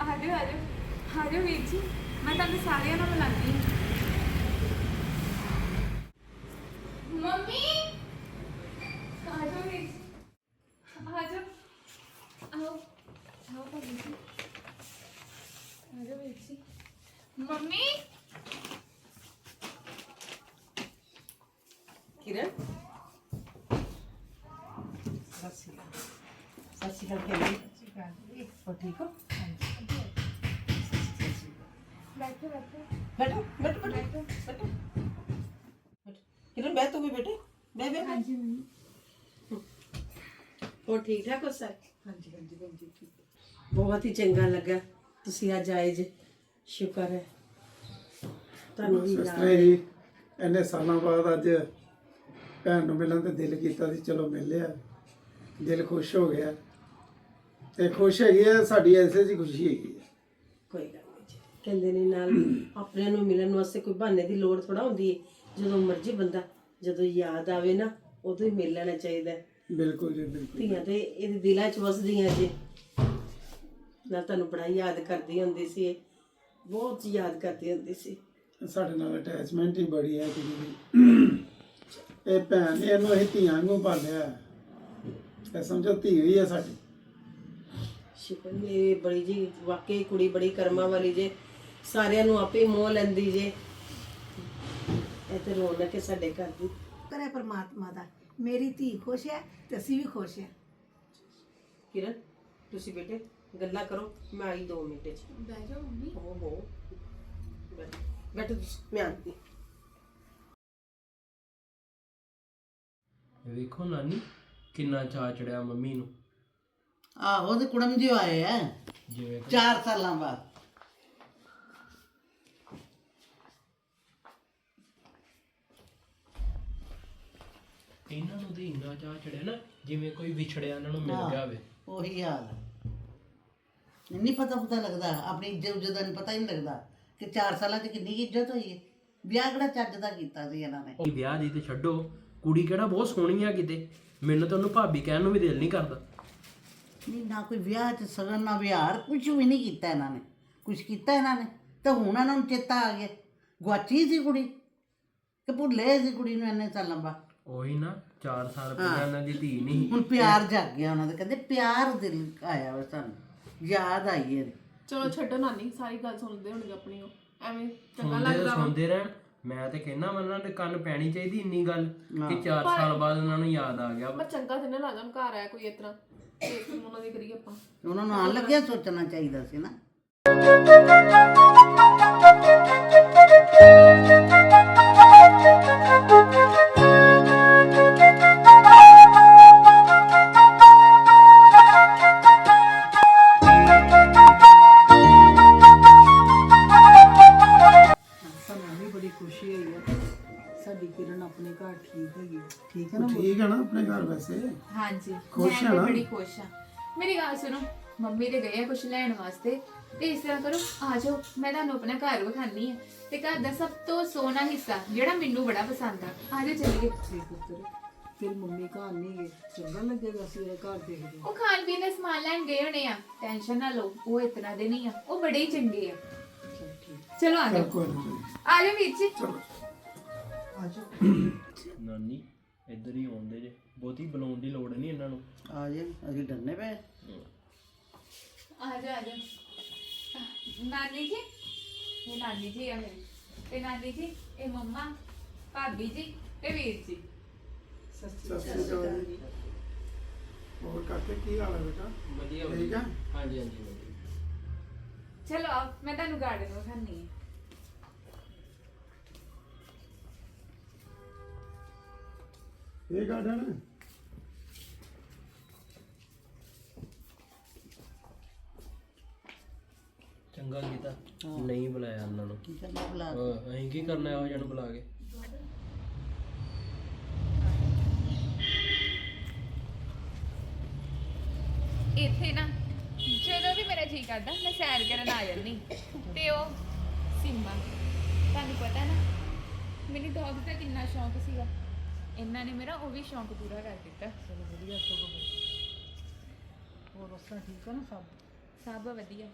ਆ ਜਾਓ ਆ ਜਾਓ। ਆ ਜਾਓ ਵੀਰ ਜੀ ਮੈਂ ਤੁਹਾਨੂੰ ਸਾਰਿਆਂ ਨੂੰ ਮਿਲਾਂਗੀ। ਮੰਮੀ! ਆ ਜਾਓ ਵੀਰ ਜੀ ਆ ਜਾਓ ਆਓ ਆਓ ਭਾਬੀ ਜੀ ਆ ਜਾਓ ਵੀਰ ਜੀ ਮੰਮੀ ਕਿਰਨ ਸਤਿ ਸ਼੍ਰੀ ਅਕਾਲ ਸਤਿ ਸ਼੍ਰੀ ਅਕਾਲ ਕਿਰਨ ਹੋ ਠੀਕ ਹੋ ਬੈਠੋ ਬੈਠੋ ਬੈਠੋ ਬੈਠੋ ਬੈਠੋ ਬੈਠੋ ਕਿਰਨ ਬੈ ਤੂੰ ਵੀ ਬੇਟੇ ਬੈ ਬੈ ਹਾਂਜੀ ਮੰਮੀ ਹੋਰ ਠੀਕ ਠਾਕ ਹੋ ਸਰ? ਹਾਂਜੀ ਹਾਂਜੀ ਭੈਣ ਜੀ ਠੀਕ ਬਹੁਤ ਹੀ ਚੰਗਾ ਲੱਗਾ ਤੁਸੀਂ ਅੱਜ ਆਏ ਜੇ। ਸ਼ੁਕਰ ਹੈ। ਤੁਹਾਨੂੰ ਵੀ ਸਿਸਟਰ ਯਾਦ ਜੀ ਇੰਨੇ ਸਾਲਾਂ ਬਾਅਦ ਅੱਜ ਭੈਣ ਨੂੰ ਮਿਲਣ ਤੇ ਦਿਲ ਕੀਤਾ ਸੀ ਚਲੋ ਮਿਲ ਲਿਆ ਦਿਲ ਖੁਸ਼ ਹੋ ਗਿਆ। ਤੇ ਖੁਸ਼ ਹੈਗੀ ਹੈ ਸਾਡੀ ਐਸੇ ਜੀ ਖੁਸ਼ੀ ਹੈਗੀ ਹੈ ਕੋਈ ਗੱਲ ਨਹੀਂ ਜੀ। ਕਹਿੰਦੇ ਨੇ ਨਾਲ ਆਪਣਿਆਂ ਨੂੰ ਮਿਲਣ ਵਾਸਤੇ ਕੋਈ ਬਹਾਨੇ ਦੀ ਲੋੜ ਥੋੜਾ ਹੁੰਦੀ ਹੈ। ਜਦੋਂ ਮਰਜ਼ੀ ਬੰਦਾ ਜਦੋਂ ਯਾਦ ਆਵੇ ਨਾ ਉਦੋਂ ਹੀ ਮਿਲ ਲੈਣਾ ਚਾਹੀਦਾ ਹੈ। ਬਿਲਕੁਲ ਜੀ ਬਿਲਕੁਲ। ਧੀਆਂ ਤੇ ਇਹਦੇ ਦਿਲਾਂ 'ਚ ਵਸਦੀਆਂ ਜੇ। ਨਾਲ ਤੁਹਾਨੂੰ ਬੜਾ ਯਾਦ ਕਰਦੀ ਹੁੰਦੀ ਸੀ ਇਹ। ਬਹੁਤ ਯਾਦ ਕਰਦੀ ਹੁੰਦੀ ਸੀ। ਸਾਡੇ ਨਾਲ ਅਟੈਚਮੈਂਟ ਹੀ ਬੜੀ ਹੈ ਕੁੜੀ ਦੀ। ਇਹ ਭੈਣ ਨੇ ਇਹਨੂੰ ਅਸੀਂ ਧੀਆਂ ਵਾਂਗੂ ਪਾਲਿਆ ਇਹ ਸਮਝੋ ਧੀ ਹੋਈ ਹੈ ਸਾਡੀ। ਸ਼ੁਕਰ ਮੇਰੀ ਬੜੀ ਜੀ ਵਾਕਈ ਕੁੜੀ ਬੜੀ ਕਰਮਾਂ ਵਾਲੀ ਜੇ। ਸਾਰਿਆਂ ਨੂੰ ਆਪੇ ਮੋਹ ਲੈਂਦੀ ਜੇ। ਇਹ ਤੇ ਰੌਣਕ ਹੈ ਸਾਡੇ ਘਰ ਦੀ। ਕਰੇ ਪਰਮਾਤਮਾ ਦਾ। ਮੇਰੀ ਧੀ ਖੁਸ਼ ਹੈ ਤੇ ਅਸੀਂ ਵੀ ਖੁਸ਼ ਹਾਂ। ਕਿਰਨ ਤੁਸੀਂ ਬੇਟੇ ਗੱਲਾਂ ਕਰੋ ਮੈਂ ਆਈ 2 ਮਿੰਟ ਚ। ਬਹਿ ਜਾਓ ਮੰਮੀ। ਹੋ ਹੋ। ਬੈਠੋ ਬੈਠੋ ਤੁਸੀਂ, ਮੈਂ ਆਉਂਦੀ। ਵੇਖੋ ਨਾਨੀ ਕਿੰਨਾ ਚਾਅ ਚੜਿਆ ਮੰਮੀ ਨੂੰ। ਆਹੋ ਤੇ ਕੁੜਮ ਜੀ ਆਏ ਆ। ਜਿਵੇਂ 4 ਸਾਲਾਂ ਬਾਅਦ। ਇਹਨਾਂ ਨੂੰ ਤੇ ਇੰਨਾ ਚਾਅ ਚੜਿਆ ਨਾ ਜਿਵੇਂ ਕੋਈ ਵਿਛੜਿਆ ਇਹਨਾਂ ਨੂੰ ਮਿਲ। ਗਿਆ ਹੋਵੇ ਉਹੀ ਹਾਲ ਨਹੀਂ ਪਤਾ ਪਤਾ ਲੱਗਦਾ ਆਪਣੀ ਇੱਜ਼ਤ ਉੱਜਤ ਦਾ ਨਹੀਂ ਪਤਾ ਹੀ ਨਹੀਂ ਲੱਗਦਾ ਕਿ 4 ਸਾਲਾਂ 'ਚ ਕਿੰਨੀ ਕੁ ਇੱਜ਼ਤ ਹੋਈ ਹੈ। ਵਿਆਹ ਕਿਹੜਾ ਚੱਜ ਦਾ ਕੀਤਾ ਸੀ ਇਹਨਾਂ ਨੇ? ਉਹ ਵਿਆਹ ਦੀ ਤੇ ਛੱਡੋ ਕੁੜੀ ਕਿਹੜਾ ਬਹੁਤ ਸੋਹਣੀ ਆ ਕਿਤੇ ਮੈਨੂੰ ਤਾਂ ਉਹਨੂੰ ਭਾਬੀ ਕਹਿਣ ਨੂੰ ਵੀ ਦਿਲ ਨਹੀਂ ਕਰਦਾ। ਨਹੀਂ ਨਾ ਕੋਈ ਵਿਆਹ 'ਚ ਸਗਨ ਨਾ ਵਿਹਾਰ ਕੁਝ ਵੀ ਨਹੀਂ ਕੀਤਾ ਇਹਨਾਂ ਨੇ। ਕੁਝ ਕੀਤਾ ਇਹਨਾਂ ਨੇ ਤਾਂ ਹੁਣ ਇਹਨਾਂ ਨੂੰ ਚੇਤਾ ਆ ਗਿਆ। ਗੁਆਚੀ ਸੀ ਕੁੜੀ ਕਿ ਭੁੱਲੇ ਸੀ ਕੁੜੀ ਨੂੰ ਇੰਨੇ ਸਾਲਾਂ ਬਾਅਦ। ਉਹੀ ਨਾ 4 ਸਾਲ ਪਹਿਲਾਂ ਇਹਨਾਂ ਦੀ ਧੀ ਨਹੀਂ ਹੁਣ ਪਿਆਰ ਜਾਗ ਗਿਆ ਉਹਨਾਂ ਦਾ ਕਹਿੰਦੇ ਪਿਆਰ ਦਿਲ ਆਇਆ ਵਾ ਸਾਨੂੰ ਯਾਦ ਆਈ ਹੈ ਚਲੋ ਛੱਡੋ ਨਾਨੀ ਸਾਰੀ ਗੱਲ ਸੁਣਦੇ ਹੋਣਗੇ ਆਪਣੀ ਉਹ। ਐਵੇਂ ਚੰਗਾ ਸੁਣਦੇ ਤਾਂ ਲੱਗਦਾ ਵਾ। ਸੁਣਦੇ ਰਹਿਣ। ਮੈਂ ਤੇ ਕਹਿੰਦਾ ਉਹਨਾਂ ਦੇ ਕੰਨ ਪੈਣੀ ਚਾਹੀਦੀ ਇੰਨੀ ਗੱਲ ਕਿ 4 ਸਾਲ ਬਾਅਦ ਉਹਨਾਂ ਨੂੰ ਯਾਦ ਆ ਗਿਆ ਮੈਂ ਚੰਗਾ ਤੇ ਨਾ ਲੱਗਦਾ ਹੁਣ ਘਰ ਆਇਆ ਕੋਈ ਇਸ ਤਰ੍ਹਾਂ। ਤੇ ਫਿਰ ਉਹਨਾਂ ਦੀ ਕਰੀਏ ਆਪਾਂ। ਉਹਨਾਂ ਨੂੰ ਆਣ ਲੱਗਿਆ ਸੋਚਣਾ ਚਾਹੀਦਾ ਸੀ ਨਾ। ਆਪਣੇ ਘਰ ਠੀਕ ਹੈਗੀ ਹੈ। ਠੀਕ ਹੈ ਨਾ ਠੀਕ ਹੈ ਨਾ ਆਪਣੇ ਘਰ ਵੈਸੇ? ਹਾਂਜੀ ਖੁਸ਼ ਮੈਂ ਆ ਨਾ? ਬੜੀ ਖੁਸ਼ ਆ ਮੇਰੀ ਗੱਲ ਸੁਣੋ ਮੰਮੀ ਦੇ ਗਏ ਆ ਕੁਝ ਲੈਣ ਵਾਸਤੇ। ਤੇ ਇਸ ਤਰ੍ਹਾਂ ਕਰੋ ਆ ਜਾਓ ਮੈਂ ਤੁਹਾਨੂੰ ਆਪਣਾ ਘਰ ਵਿਖਾਨੀ ਆ। ਤੇ ਘਰ ਦਾ ਸਭ ਤੋਂ ਸੋਹਣਾ ਹਿੱਸਾ ਜਿਹੜਾ ਮੈਨੂੰ ਬੜਾ ਪਸੰਦ ਆ ਆ ਜਾਓ ਚੱਲੀਏ। ਠੀਕ ਪੁੱਤਰ ਫਿਰ ਮੰਮੀ ਘਰ ਨਹੀਂ ਗਏ ਚੰਗਾ ਲੱਗੇਗਾ ਸੀ ਇਹ ਘਰ ਦੇਖਦੇ ਹਾਂ। ਉਹ ਖਾਣ ਪੀਣ ਦਾ ਸਮਾਨ ਲੈਣ ਗਏ ਹੋਣੇ ਆ ਟੈਨਸ਼ਨ ਨਾ ਲਓ ਉਹ ਇਤਨਾ ਦੇ ਨਹੀਂ ਆ ਉਹ ਬੜੇ ਹੀ ਚੰਗੇ ਆ। ਚੱਲ ਠੀਕ। ਚਲੋ ਆ ਚੱਲ ਜਾਓ। ਕੋਈ ਆ ਜਾਓ ਵੀਰ ਜੀ। ਆ ਜਾਓ ਨਾਨੀ ਇੱਧਰ ਹੀ ਆਉਂਦੇ ਜੇ। ਬਹੁਤੀ ਬੁਲਾਉਣ ਦੀ ਲੋੜ ਨਹੀਂ ਇਹਨਾਂ ਨੂੰ। ਆ ਜੇ ਅਸੀਂ ਡਰਨੇ ਪਏ। ਆ ਜਾ ਆ ਜਾ। ਨਾਨੀ ਜੀ ਇਹ ਨਾਨੀ ਜੀ ਆ ਮੇਰੀ। ਤੇ ਨਾਨੀ ਜੀ ਇਹ ਮੰਮਾ ਭਾਬੀ ਜੀ ਤੇ ਵੀਰ ਜੀ। ਸਤਿ ਸ਼੍ਰੀ ਅਕਾਲ ਜੀ। ਹੋਰ ਕਾਕੇ ਕੀ ਹਾਲ ਹੈ ਬੇਟਾ? ਵਧੀਆ ਠੀਕ ਆ? ਹਾਂਜੀ ਹਾਂਜੀ ਵਧੀਆ। ਚਲੋ ਆਓ, ਮੈਂ ਤੁਹਾਨੂੰ ਗਾਰਡਨ ਵਿਖਾਣੀ ਹੈ। ਇਹ ਗਾਰਡਨ ਚੰਗਾ ਕੀਤਾ। ਨਹੀਂ ਬੁਲਾਇਆ ਉਹਨਾਂ ਨੂੰ। ਚੰਗਾ ਬੁਲਾ ਹਾਂ, ਅਸੀਂ ਕੀ ਕਰਨਾ ਇਹੋ ਜਿਹਾ ਨੂੰ ਬੁਲਾ ਕੇ? ਇੱਥੇ ਨਾ ਜਦੋਂ ਵੀ ਮੇਰਾ ਜੀ ਕਰਦਾ ਮੈਂ ਸੈਰ ਕਰਨ ਆ ਜਾਂਦੀ। ਤੇ ਉਹ ਸਿੰਬਾ ਤੁਹਾਨੂੰ ਪਤਾ ਨਾ ਮੈਨੂੰ ਡੌਗ ਦਾ ਕਿੰਨਾ ਸ਼ੌਂਕ ਸੀਗਾ। ਇਹਨਾਂ ਨੇ ਮੇਰਾ ਉਹ ਵੀ ਸ਼ੌਂਕ ਪੂਰਾ ਕਰ ਦਿੱਤਾ। ਚਲੋ ਵਧੀਆ ਸਗੋਂ ਹੋਰ ਉਸ ਤਰ੍ਹਾਂ ਠੀਕ ਹੈ ਨਾ ਸਭ? ਸਭ ਵਧੀਆ।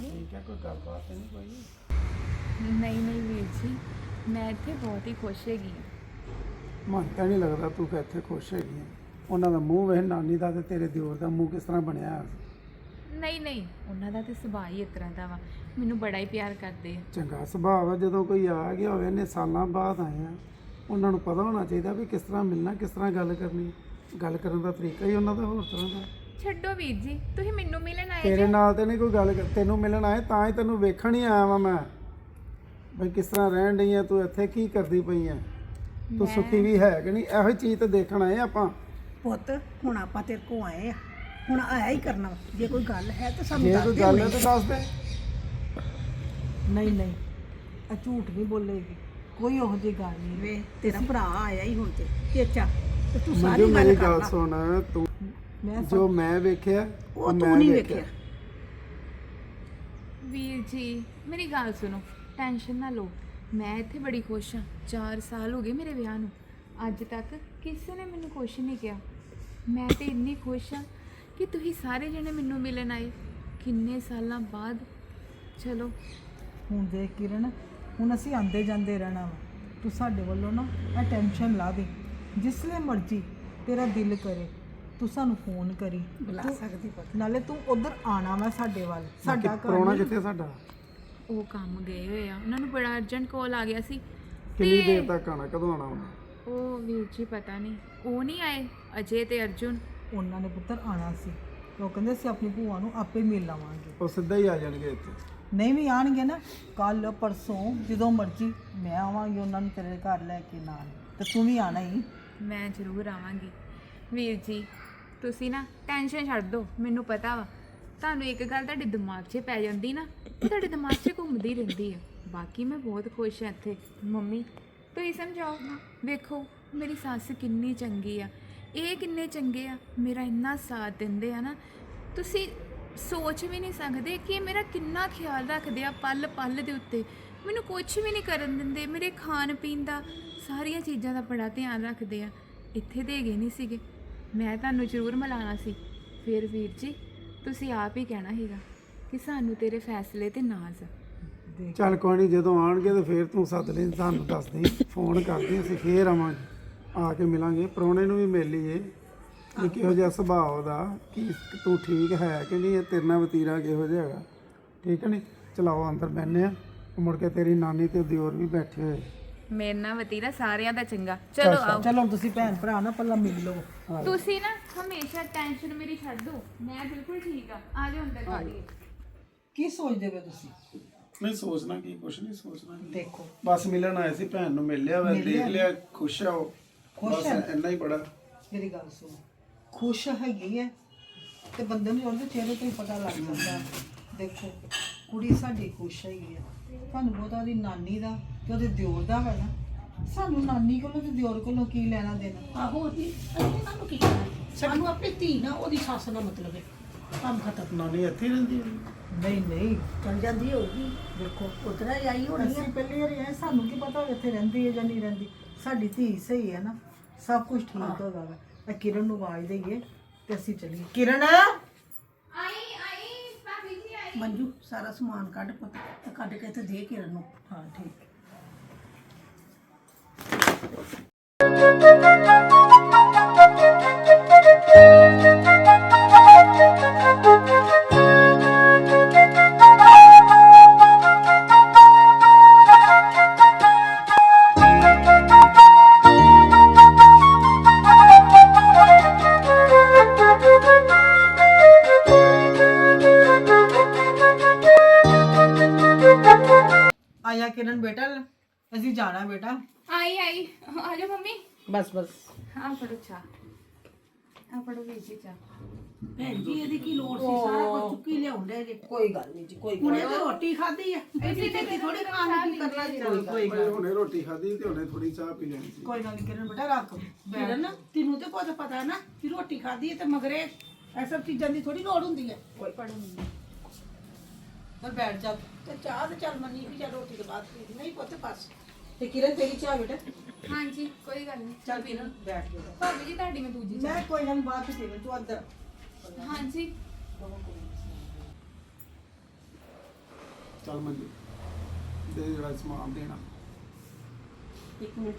ਠੀਕ ਹੈ ਕੋਈ ਗੱਲਬਾਤ ਤਾਂ ਨਹੀਂ ਕੋਈ? ਨਹੀਂ ਨਹੀਂ ਵੀਰ ਜੀ ਮੈਂ ਇੱਥੇ ਬਹੁਤ ਹੀ ਖੁਸ਼ ਹੈਗੀ ਹਾਂ। ਮਨ ਤਾਂ ਨਹੀਂ ਲੱਗਦਾ ਤੂੰ ਕਿ ਇੱਥੇ ਖੁਸ਼ ਹੈਗੀ ਹੈ ਉਹਨਾਂ ਦਾ ਮੂੰਹ ਵੇਖ ਨਾਨੀ ਦਾ ਤੇ ਤੇਰੇ ਦਿਓਰ ਦਾ ਮੂੰਹ ਕਿਸ ਤਰ੍ਹਾਂ ਬਣਿਆ ਹੋਇਆ ਸੀ। ਨਹੀਂ ਨਹੀਂ ਉਹਨਾਂ ਦਾ ਤੇ ਸੁਭਾਅ ਹੀ ਇਸ ਤਰ੍ਹਾਂ ਦਾ ਵਾ। ਮੈਨੂੰ ਬੜਾ ਹੀ ਪਿਆਰ ਕਰਦੇ ਆ। ਚੰਗਾ ਸੁਭਾਅ ਹੈ ਜਦੋਂ ਕੋਈ ਆ ਗਿਆ ਹੋਵੇ ਨੇ ਸਾਲਾਂ ਬਾਅਦ ਆਏ ਆ। ਉਹਨਾਂ ਨੂੰ ਪਤਾ ਹੋਣਾ ਚਾਹੀਦਾ ਵੀ ਕਿਸ ਤਰ੍ਹਾਂ ਮਿਲਣਾ ਕਿਸ ਤਰ੍ਹਾਂ ਗੱਲ ਕਰਨੀ। ਗੱਲ ਕਰਨ ਦਾ ਤਰੀਕਾ ਹੀ ਉਹਨਾਂ ਦਾ ਹੋਰ ਤਰ੍ਹਾਂ ਦਾ। ਛੱਡੋ ਵੀਰ ਜੀ ਤੁਸੀਂ ਮੈਨੂੰ ਮਿਲਣ ਆਏ ਤੇਰੇ ਜੇ। ਨਾਲ ਤੇ ਨਹੀਂ ਕੋਈ ਗੱਲ ਕਰ- ਤੈਨੂੰ ਮਿਲਣ ਆਏ ਤਾਂ ਹੀ ਤੈਨੂੰ ਵੇਖਣ ਹੀ ਆਇਆ ਵਾਂ ਮੈਂ। ਬਈ ਕਿਸ ਤਰ੍ਹਾਂ ਰਹਿਣ ਡਈ ਆ ਤੂੰ ਇੱਥੇ ਕੀ ਕਰਦੀ ਪਈ ਆ? ਤੂੰ ਸੁਖੀ ਵੀ ਹੈ ਕਿ ਨਹੀਂ? ਇਹੋ ਹੀ ਚੀਜ਼ ਤੇ ਦੇਖਣ ਆਏ ਆਪਾਂ। ਪੁੱਤ ਹੁਣ ਆਪਾਂ ਤੇਰੇ ਕੋ ਆਏ ਆ। ਹੁਣ ਆਇਆ ਹੀ ਕਰਨਾ ਵਾ। ਜੇ ਕੋਈ ਗੱਲ ਹੈ ਤਾਂ ਸਾਨੂੰ ਜੇ ਦੱਸ ਕੋਈ ਦੇ ਗੱਲ ਹੈ। ਤਾਂ ਦੱਸ ਦੇ। ਨਹੀਂ ਨਹੀਂ। ਇਹ ਝੂਠ ਨਹੀਂ ਬੋਲੇਗੀ। ਕੋਈ ਉਹੋ ਜਿਹੀ ਗੱਲ ਨਹੀਂ ਵੇ ਤੇਰਾ ਭਰਾ ਆਇਆ ਹੀ ਹੁਣ ਤੇ ਚੇਚਾ ਤੇ ਤੂੰ ਮੈਨੂੰ ਸਾਰੀ ਮੇਰੀ ਗੱਲ ਗੱਲ ਕਰ ਸੁਣ ਤੂੰ ਮੈਂ ਜੋ ਮੈਂ ਵੇਖਿਆ ਉਹ ਮੈਂ ਤੂੰ ਨਹੀਂ ਵੇਖਿਆ। ਵੀਰ ਜੀ ਮੇਰੀ ਗੱਲ ਸੁਣੋ ਟੈਨਸ਼ਨ ਨਾ ਲਓ। ਮੈਂ ਇੱਥੇ ਬੜੀ ਖੁਸ਼ ਹਾਂ 4 ਸਾਲ ਹੋ ਗਏ ਮੇਰੇ ਵਿਆਹ ਨੂੰ। ਅੱਜ ਤੱਕ ਕਿਸੇ ਨੇ ਮੈਨੂੰ ਕੁਛ ਨਹੀਂ ਕਿਹਾ। ਮੈਂ ਤੇ ਇੰਨੀ ਖੁਸ਼ ਹਾਂ ਕਿ ਤੁਸੀਂ ਸਾਰੇ ਜਣੇ ਮੈਨੂੰ ਮਿਲਣ ਆਏ। ਕਿੰਨੇ ਸਾਲਾਂ ਬਾਅਦ। ਚਲੋ। ਹੁਣ ਦੇਖ ਕਿਰਨ ਹੁਣ ਅਸੀਂ ਆਂਦੇ ਜਾਂਦੇ ਰਹਿਣਾ ਵਾ। ਤੂੰ ਸਾਡੇ ਵੱਲੋਂ ਨਾ ਇਹ ਟੈਨਸ਼ਨ ਲਾ ਦੇ ਜਿਸ ਲਈ ਮਰਜ਼ੀ ਤੇਰਾ ਦਿਲ ਕਰੇ ਤੂੰ ਸਾਨੂੰ ਫੋਨ ਕਰੀ। ਬੁਲਾ ਸਕਦੀ ਪੁੱਤ। ਨਾਲੇ ਤੂੰ ਉਧਰ ਆਣਾ ਵਾ ਸਾਡੇ ਵੱਲ। ਸਾਡਾ ਨਹੀਂ- ਕਿੱਥੇ ਸਾਡਾ? ਉਹ ਕੰਮ ਗਏ ਹੋਏ ਆ। ਉਹਨਾਂ ਨੂੰ ਬੜਾ ਅਰਜੈਂਟ ਕਾਲ ਆ ਗਿਆ ਸੀ। ਕਿੰਨੀ ਤੇ ਦੇਰ ਤੱਕ ਆਣਾ ਕਦੋਂ ਆਣਾ ਉਹਨੇ? ਉਹ ਵੀਰ ਜੀ ਪਤਾ ਨਹੀਂ। ਉਹ ਨਹੀਂ ਆਏ ਅਜੇ ਤੇ ਅਰਜੁਨ। ਉਹਨਾਂ ਨੇ ਪੁੱਤਰ ਆਣਾ ਸੀ। ਉਹ ਕਹਿੰਦੇ ਅਸੀਂ ਆਪਣੀ ਭੂਆ ਨੂੰ ਆਪੇ ਮਿਲ ਲਵਾਂਗੇ ਉਹ ਸਿੱਧਾ ਹੀ ਆ ਜਾਣਗੇ ਇੱਥੇ। ਨਹੀਂ ਵੀ ਆਣਗੇ ਨਾ ਕੱਲ ਪਰਸੋਂ ਜਦੋਂ ਮਰਜ਼ੀ ਮੈਂ ਆਵਾਂਗੀ ਉਹਨਾਂ ਨੂੰ ਤੇਰੇ ਘਰ ਲੈ ਕੇ ਨਾਲ, ਤੇ ਤੂੰ ਵੀ ਆਣਾ ਹੀ। ਮੈਂ ਜ਼ਰੂਰ ਆਵਾਂਗੀ। ਵੀਰ ਜੀ, ਤੁਸੀਂ ਨਾ ਟੈਨਸ਼ਨ ਛੱਡ ਦਿਓ, ਮੈਨੂੰ ਪਤਾ ਵਾ। ਤੁਹਾਨੂੰ ਇੱਕ ਗੱਲ ਤੁਹਾਡੇ ਦਿਮਾਗ 'ਚ ਪੈ ਜਾਂਦੀ ਨਾ, ਤੇ ਤੁਹਾਡੇ ਦਿਮਾਗ 'ਚ ਘੁੰਮਦੀ ਰਹਿੰਦੀ ਆ। ਬਾਕੀ ਮੈਂ ਬਹੁਤ ਖੁਸ਼ ਹਾਂ ਇੱਥੇ। ਮੰਮੀ, ਤੁਸੀਂ ਸਮਝਾਓ, ਵੇਖੋ, ਮੇਰੀ ਸੱਸ ਕਿੰਨੀ ਚੰਗੀ ਆ। ਇਹ ਕਿੰਨੇ ਚੰਗੇ ਆ, ਮੇਰਾ ਇੰਨਾ ਸਾਥ ਦਿੰਦੇ ਆ ਨਾ। ਤੁਸੀਂ ਸੋਚ ਵੀ ਨਹੀਂ ਸਕਦੇ ਕਿ ਇਹ ਮੇਰਾ ਕਿੰਨਾ ਖਿਆਲ ਰੱਖਦੇ ਆ ਪਲ ਪਲ ਦੇ ਉੱਤੇ। ਮੈਨੂੰ ਕੁਝ ਵੀ ਨਹੀਂ ਕਰਨ ਦਿੰਦੇ ਮੇਰੇ ਖਾਣ ਪੀਣ ਦਾ ਸਾਰੀਆਂ ਚੀਜ਼ਾਂ ਦਾ ਬੜਾ ਧਿਆਨ ਰੱਖਦੇ ਆ। ਇੱਥੇ ਦੇ ਗਏ ਨਹੀਂ ਸੀਗੇ। ਮੈਂ ਤੁਹਾਨੂੰ ਜ਼ਰੂਰ ਮਿਲਾਣਾ ਸੀ। ਫਿਰ ਵੀਰ ਜੀ ਤੁਸੀਂ ਆਪ ਹੀ ਕਹਿਣਾ ਹੈਗਾ ਕਿ ਸਾਨੂੰ ਤੇਰੇ ਫੈਸਲੇ ਤੇ ਨਾਜ਼ ਆ। ਚੱਲ ਕੋਈ ਨਹੀਂ ਜਦੋਂ ਆਣਗੇ ਤੇ ਫੇਰ ਤੂੰ ਸੱਦ ਲਈ ਸਾਨੂੰ ਦੱਸ ਦੇ। ਫੋਨ ਕਰਦੀ ਅਸੀਂ ਫੇਰ ਆਵਾਂਗੇ। ਆ ਕੇ ਮਿਲਾਂਗੇ। ਪ੍ਰਾਹੁਣੇ ਨੂੰ ਵੀ ਮਿਲ ਲਈਏ। ਵੀ ਕਿਹੋ ਜਿਹਾ ਸੁਭਾਅ ਉਹਦਾ ਕੀ ਤੂੰ ਠੀਕ ਹੈ ਕਿ ਨਹੀਂ ਇਹ ਤੇਰੇ ਨਾਲ ਵਤੀਰਾ ਕਿਹੋ ਜਿਹਾ ਹੈਗਾ। ਠੀਕ ਹੈ ਨਹੀਂ ਚਲਾਓ ਅੰਦਰ ਬੈਠਨੇ ਆ ਮੁੜ ਕੇ ਤੇਰੀ ਨਾਨੀ ਤੇ ਦਿਓਰ ਵੀ ਬੈਠੇ ਹੋਏ। ਮੇਰੇ ਨਾਲ ਵਤੀਰਾ ਸਾਰਿਆਂ ਦਾ ਚੰਗਾ। ਚਲੋ ਆਓ। ਚਲੋ ਤੁਸੀਂ ਭੈਣ ਭਰਾ ਨਾ ਪੱਲਾ ਮਿਲ ਲਓ। ਤੁਸੀਂ ਨਾ ਹਮੇਸ਼ਾ ਟੈਨਸ਼ਨ ਮੇਰੀ ਛੱਡ ਦਿਓ ਮੈਂ ਬਿਲਕੁਲ ਠੀਕ ਆ ਆ ਜਾਓ ਅੰਦਰ ਚਲੀਏ ਕੀ। ਸੋਚਦੇ ਹੋ ਤੁਸੀਂ? ਨਹੀਂ ਸੋਚਣਾ ਕੀ ਕੁਛ ਨਹੀਂ ਸੋਚਣਾ। ਦੇਖੋ। ਬਸ ਮਿਲਣ ਆਏ ਸੀ ਭੈਣ ਨੂੰ ਮਿਲ ਲਿਆ ਵਾ ਦੇਖ ਲਿਆ। ਖੁਸ਼ ਆ ਉਹ ਖੁਸ਼ ਹੈ? ਇੰਨਾ ਹੀ ਬੜਾ ਮੇਰੀ ਗੱਲ ਸੁਣੋ। ਖੁਸ਼ ਹੈਗੀ ਹੈ ਤੇ ਬੰਦੇ ਨੂੰ ਉਹਦੇ ਚਿਹਰੇ ਤੋਂ ਹੀ ਪਤਾ ਲੱਗ ਜਾਂਦਾ ਦੇਖੋ ਕੁੜੀ ਸਾਡੀ ਖੁਸ਼ ਹੈਗੀ ਹੈ ਤੁਹਾਨੂੰ ਬਹੁਤਾ ਉਹਦੀ ਨਾਨੀ ਦਾ ਤੇ ਉਹਦੇ ਦਿਓਰ ਦਾ ਵਾ ਨਾ। ਸਾਨੂੰ ਨਾਨੀ ਕੋਲੋਂ ਤੇ ਦਿਓਰ ਕੋਲੋਂ ਕੀ ਲੈਣਾ ਦੇਣਾ? ਆਹੋ ਜੀ ਅਸੀਂ ਉਹਨਾਂ ਨੂੰ ਕੀ ਕਹਿਣਾ ਸਾਨੂੰ ਆਪਣੀ ਧੀ ਨਾਲ ਉਹਦੀ ਸੱਸ ਨਾਲ ਮਤਲਬ ਹੈ। ਕੰਮ ਖਤਮ। ਨਾਨੀ ਇੱਥੇ ਹੀ ਰਹਿੰਦੀ ਹੈ। ਨਹੀਂ ਨਹੀਂ। ਚੱਲ ਜਾਂਦੀ ਹੋਊਗੀ। ਦੇਖੋ ਉਤਰਾ ਹੀ ਆਈ ਹੋਣੀ ਅਸੀਂ ਹੈ ਪਹਿਲੀ ਵਾਰੀ ਆਏ ਸਾਨੂੰ ਕੀ ਪਤਾ ਇੱਥੇ ਰਹਿੰਦੀ ਹੈ ਜਾਂ ਨਹੀਂ ਰਹਿੰਦੀ। ਸਾਡੀ ਧੀ ਸਹੀ ਹੈ ਨਾ। ਸਭ ਕੁਝ ਠੀਕ ਹੋਗਾ ਵਾ ਮੈਂ ਕਿਰਨ ਨੂੰ ਆਵਾਜ਼ ਦੇਈਏ ਤੇ ਅਸੀਂ ਚੱਲੀਏ। ਕਿਰਨ! ਆਈ ਆਈ ਭਾਬੀ ਜੀ ਆਈ। ਮੰਜੂ ਸਾਰਾ ਸਮਾਨ ਕੱਢ ਪੁੱਤ ਤੇ ਕੱਢ ਕੇ ਤੇ ਦੇ ਕਿਰਨ ਨੂੰ। ਹਾਂ ਠੀਕ। ਬਸ ਆ ਫੜੋ ਚਾਹ। ਆ ਫੜੋ ਵੀਰ ਜੀ ਚਾਹ। ਭੈਣ ਜੀ ਇਹਦੀ ਕੀ ਲੋੜ ਸੀ? ਸਾਰਾ ਕੁਝ ਚੁੱਕੀ ਲਿਆਉਂਦੇ ਜੇ। ਕੋਈ ਗੱਲ ਨਹੀਂ ਜੀ ਕੋਈ ਹੁਣੇ ਤੇ ਰੋਟੀ ਖਾਧੀ ਆ। ਐਡੀ ਛੇਤੀ ਥੋੜੀ ਖਾਣ ਨੂੰ ਕੀ ਕਰਨਾ ਜੀ। ਕੋਈ ਭਾਈ ਹੁਣੇ ਰੋਟੀ ਖਾਧੀ ਤੇ ਹੁਣੇ ਥੋੜੀ ਚਾਹ ਪੀ ਲੈਣੀ ਸੀ। ਕੋਈ ਗੱਲ ਨਹੀਂ ਕਿਰਨ ਬੇਟਾ ਰੱਖ। ਕਿਰਨ ਨਾ ਤੈਨੂੰ ਤੇ ਕੁਝ ਪਤਾ ਹੈ ਨਾ ਕਿ ਰੋਟੀ ਖਾਧੀ ਤੇ ਮਗਰੇ ਇਹ ਸਭ ਚੀਜ਼ਾਂ ਦੀ ਥੋੜੀ ਲੋੜ ਹੁੰਦੀ ਹੈ ਪਰ ਬੈਠ ਜਾ ਤੇ। ਚਾਹ ਤੇ ਚੱਲ ਮੰਨੀ ਵੀ ਚੱਲ ਰੋਟੀ ਤੋਂ ਬਾਅਦ ਪੀ। ਨਹੀਂ ਪੁੱਤ ਬਸ। ਤੇ ਕਿਰਨ ਤੇਰੀ ਚਾਹ ਬੇਟਾ। ਹਾਂਜੀ ਕੋਈ ਗੱਲ ਨਹੀਂ। ਚੱਲ ਕਿਰਨ ਬੈਠ ਜਾ ਭਾਬੀ ਜੀ ਤੁਹਾਡੀ ਮੈਂ ਦੂਜੀ ਚਾਹ। ਮੈਂ ਕੋਈ ਗੱਲ ਨੀ, ਬਾਅਦ ਚ ਪੀਵੇਂ ਤੂੰ ਅੰਦਰ। ਹਾਂਜੀ। ਚੱਲ ਮੰਜੂ ਦੇ ਜਿਹੜਾ ਸਮਾਨ ਦੇਣਾ। ਇੱਕ ਮਿੰਟ।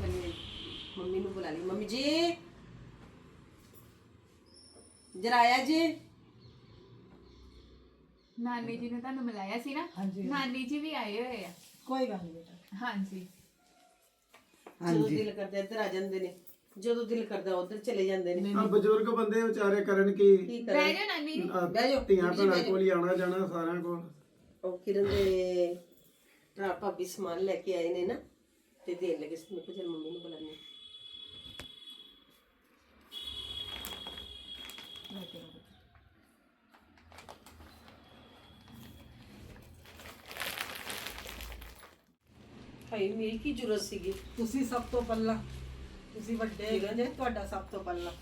ਚੱਲੀਏ ਮੰਮੀ ਨੂੰ ਬੁਲਾ ਲਈ। ਮੰਮੀ ਜੀ। ਜਰਾ ਆਇਆ ਜੀ। ਨਾਨੀ ਜੀ ਨੇ ਤੁਹਾਨੂੰ ਮਿਲਾਇਆ ਸੀ ਨਾ? ਹਾਂਜੀ। ਨਾਨੀ ਜੀ ਵੀ ਆਏ ਹੋਏ ਆ। ਕੋਈ ਗੱਲ ਨਹੀਂ ਬੇਟਾ। ਹਾਂਜੀ। ਜਦੋਂ ਦਿਲ ਕਰਦਾ ਇੱਧਰ ਆ ਜਾਂਦੇ ਨੇ। ਜਦੋਂ ਦਿਲ ਕਰਦਾ ਉਧਰ ਚਲੇ ਜਾਂਦੇ ਨੇ। ਆ ਬਜ਼ੁਰਗ ਬੰਦੇ ਵਿਚਾਰੇ ਕਰਨ ਕੀ? ਕੀ ਬਹਿ ਕਰਾਂ? ਜਾਓ ਨਾਨੀ ਜੀ ਆ, ਬਹਿ ਜਾਓ, ਧੀਆਂ ਬੀਬੀ ਜੀ ਭੈਣਾਂ ਬਹਿ ਜਾਓ। ਕੋਲ ਹੀ ਆਣਾ ਜਾਣਾ ਸਾਰਿਆਂ ਕੋਲ। ਉਹ ਕਿਰਨ ਦੇ ਭਰਾ ਭਾਬੀ ਸਮਾਨ ਲੈ ਕੇ ਆਏ ਨੇ ਨਾ ਤੇ ਦੇਣ ਲੱਗੇ ਸੀ। ਮੈਂ ਕਿਹਾ ਚਲ ਮੰਮੀ ਨੂੰ ਬੁਲਾਣੀ ਭਾਈ ਮੇਰੀ ਕੀ ਜ਼ਰੂਰਤ ਸੀਗੀ? ਤੁਸੀਂ ਸਭ ਤੋਂ ਪਹਿਲਾਂ ਤੁਸੀਂ ਵੱਡੇ ਹੈਗੇ ਜੇ ਤੁਹਾਡਾ ਸਭ ਤੋਂ ਪਹਿਲਾਂ।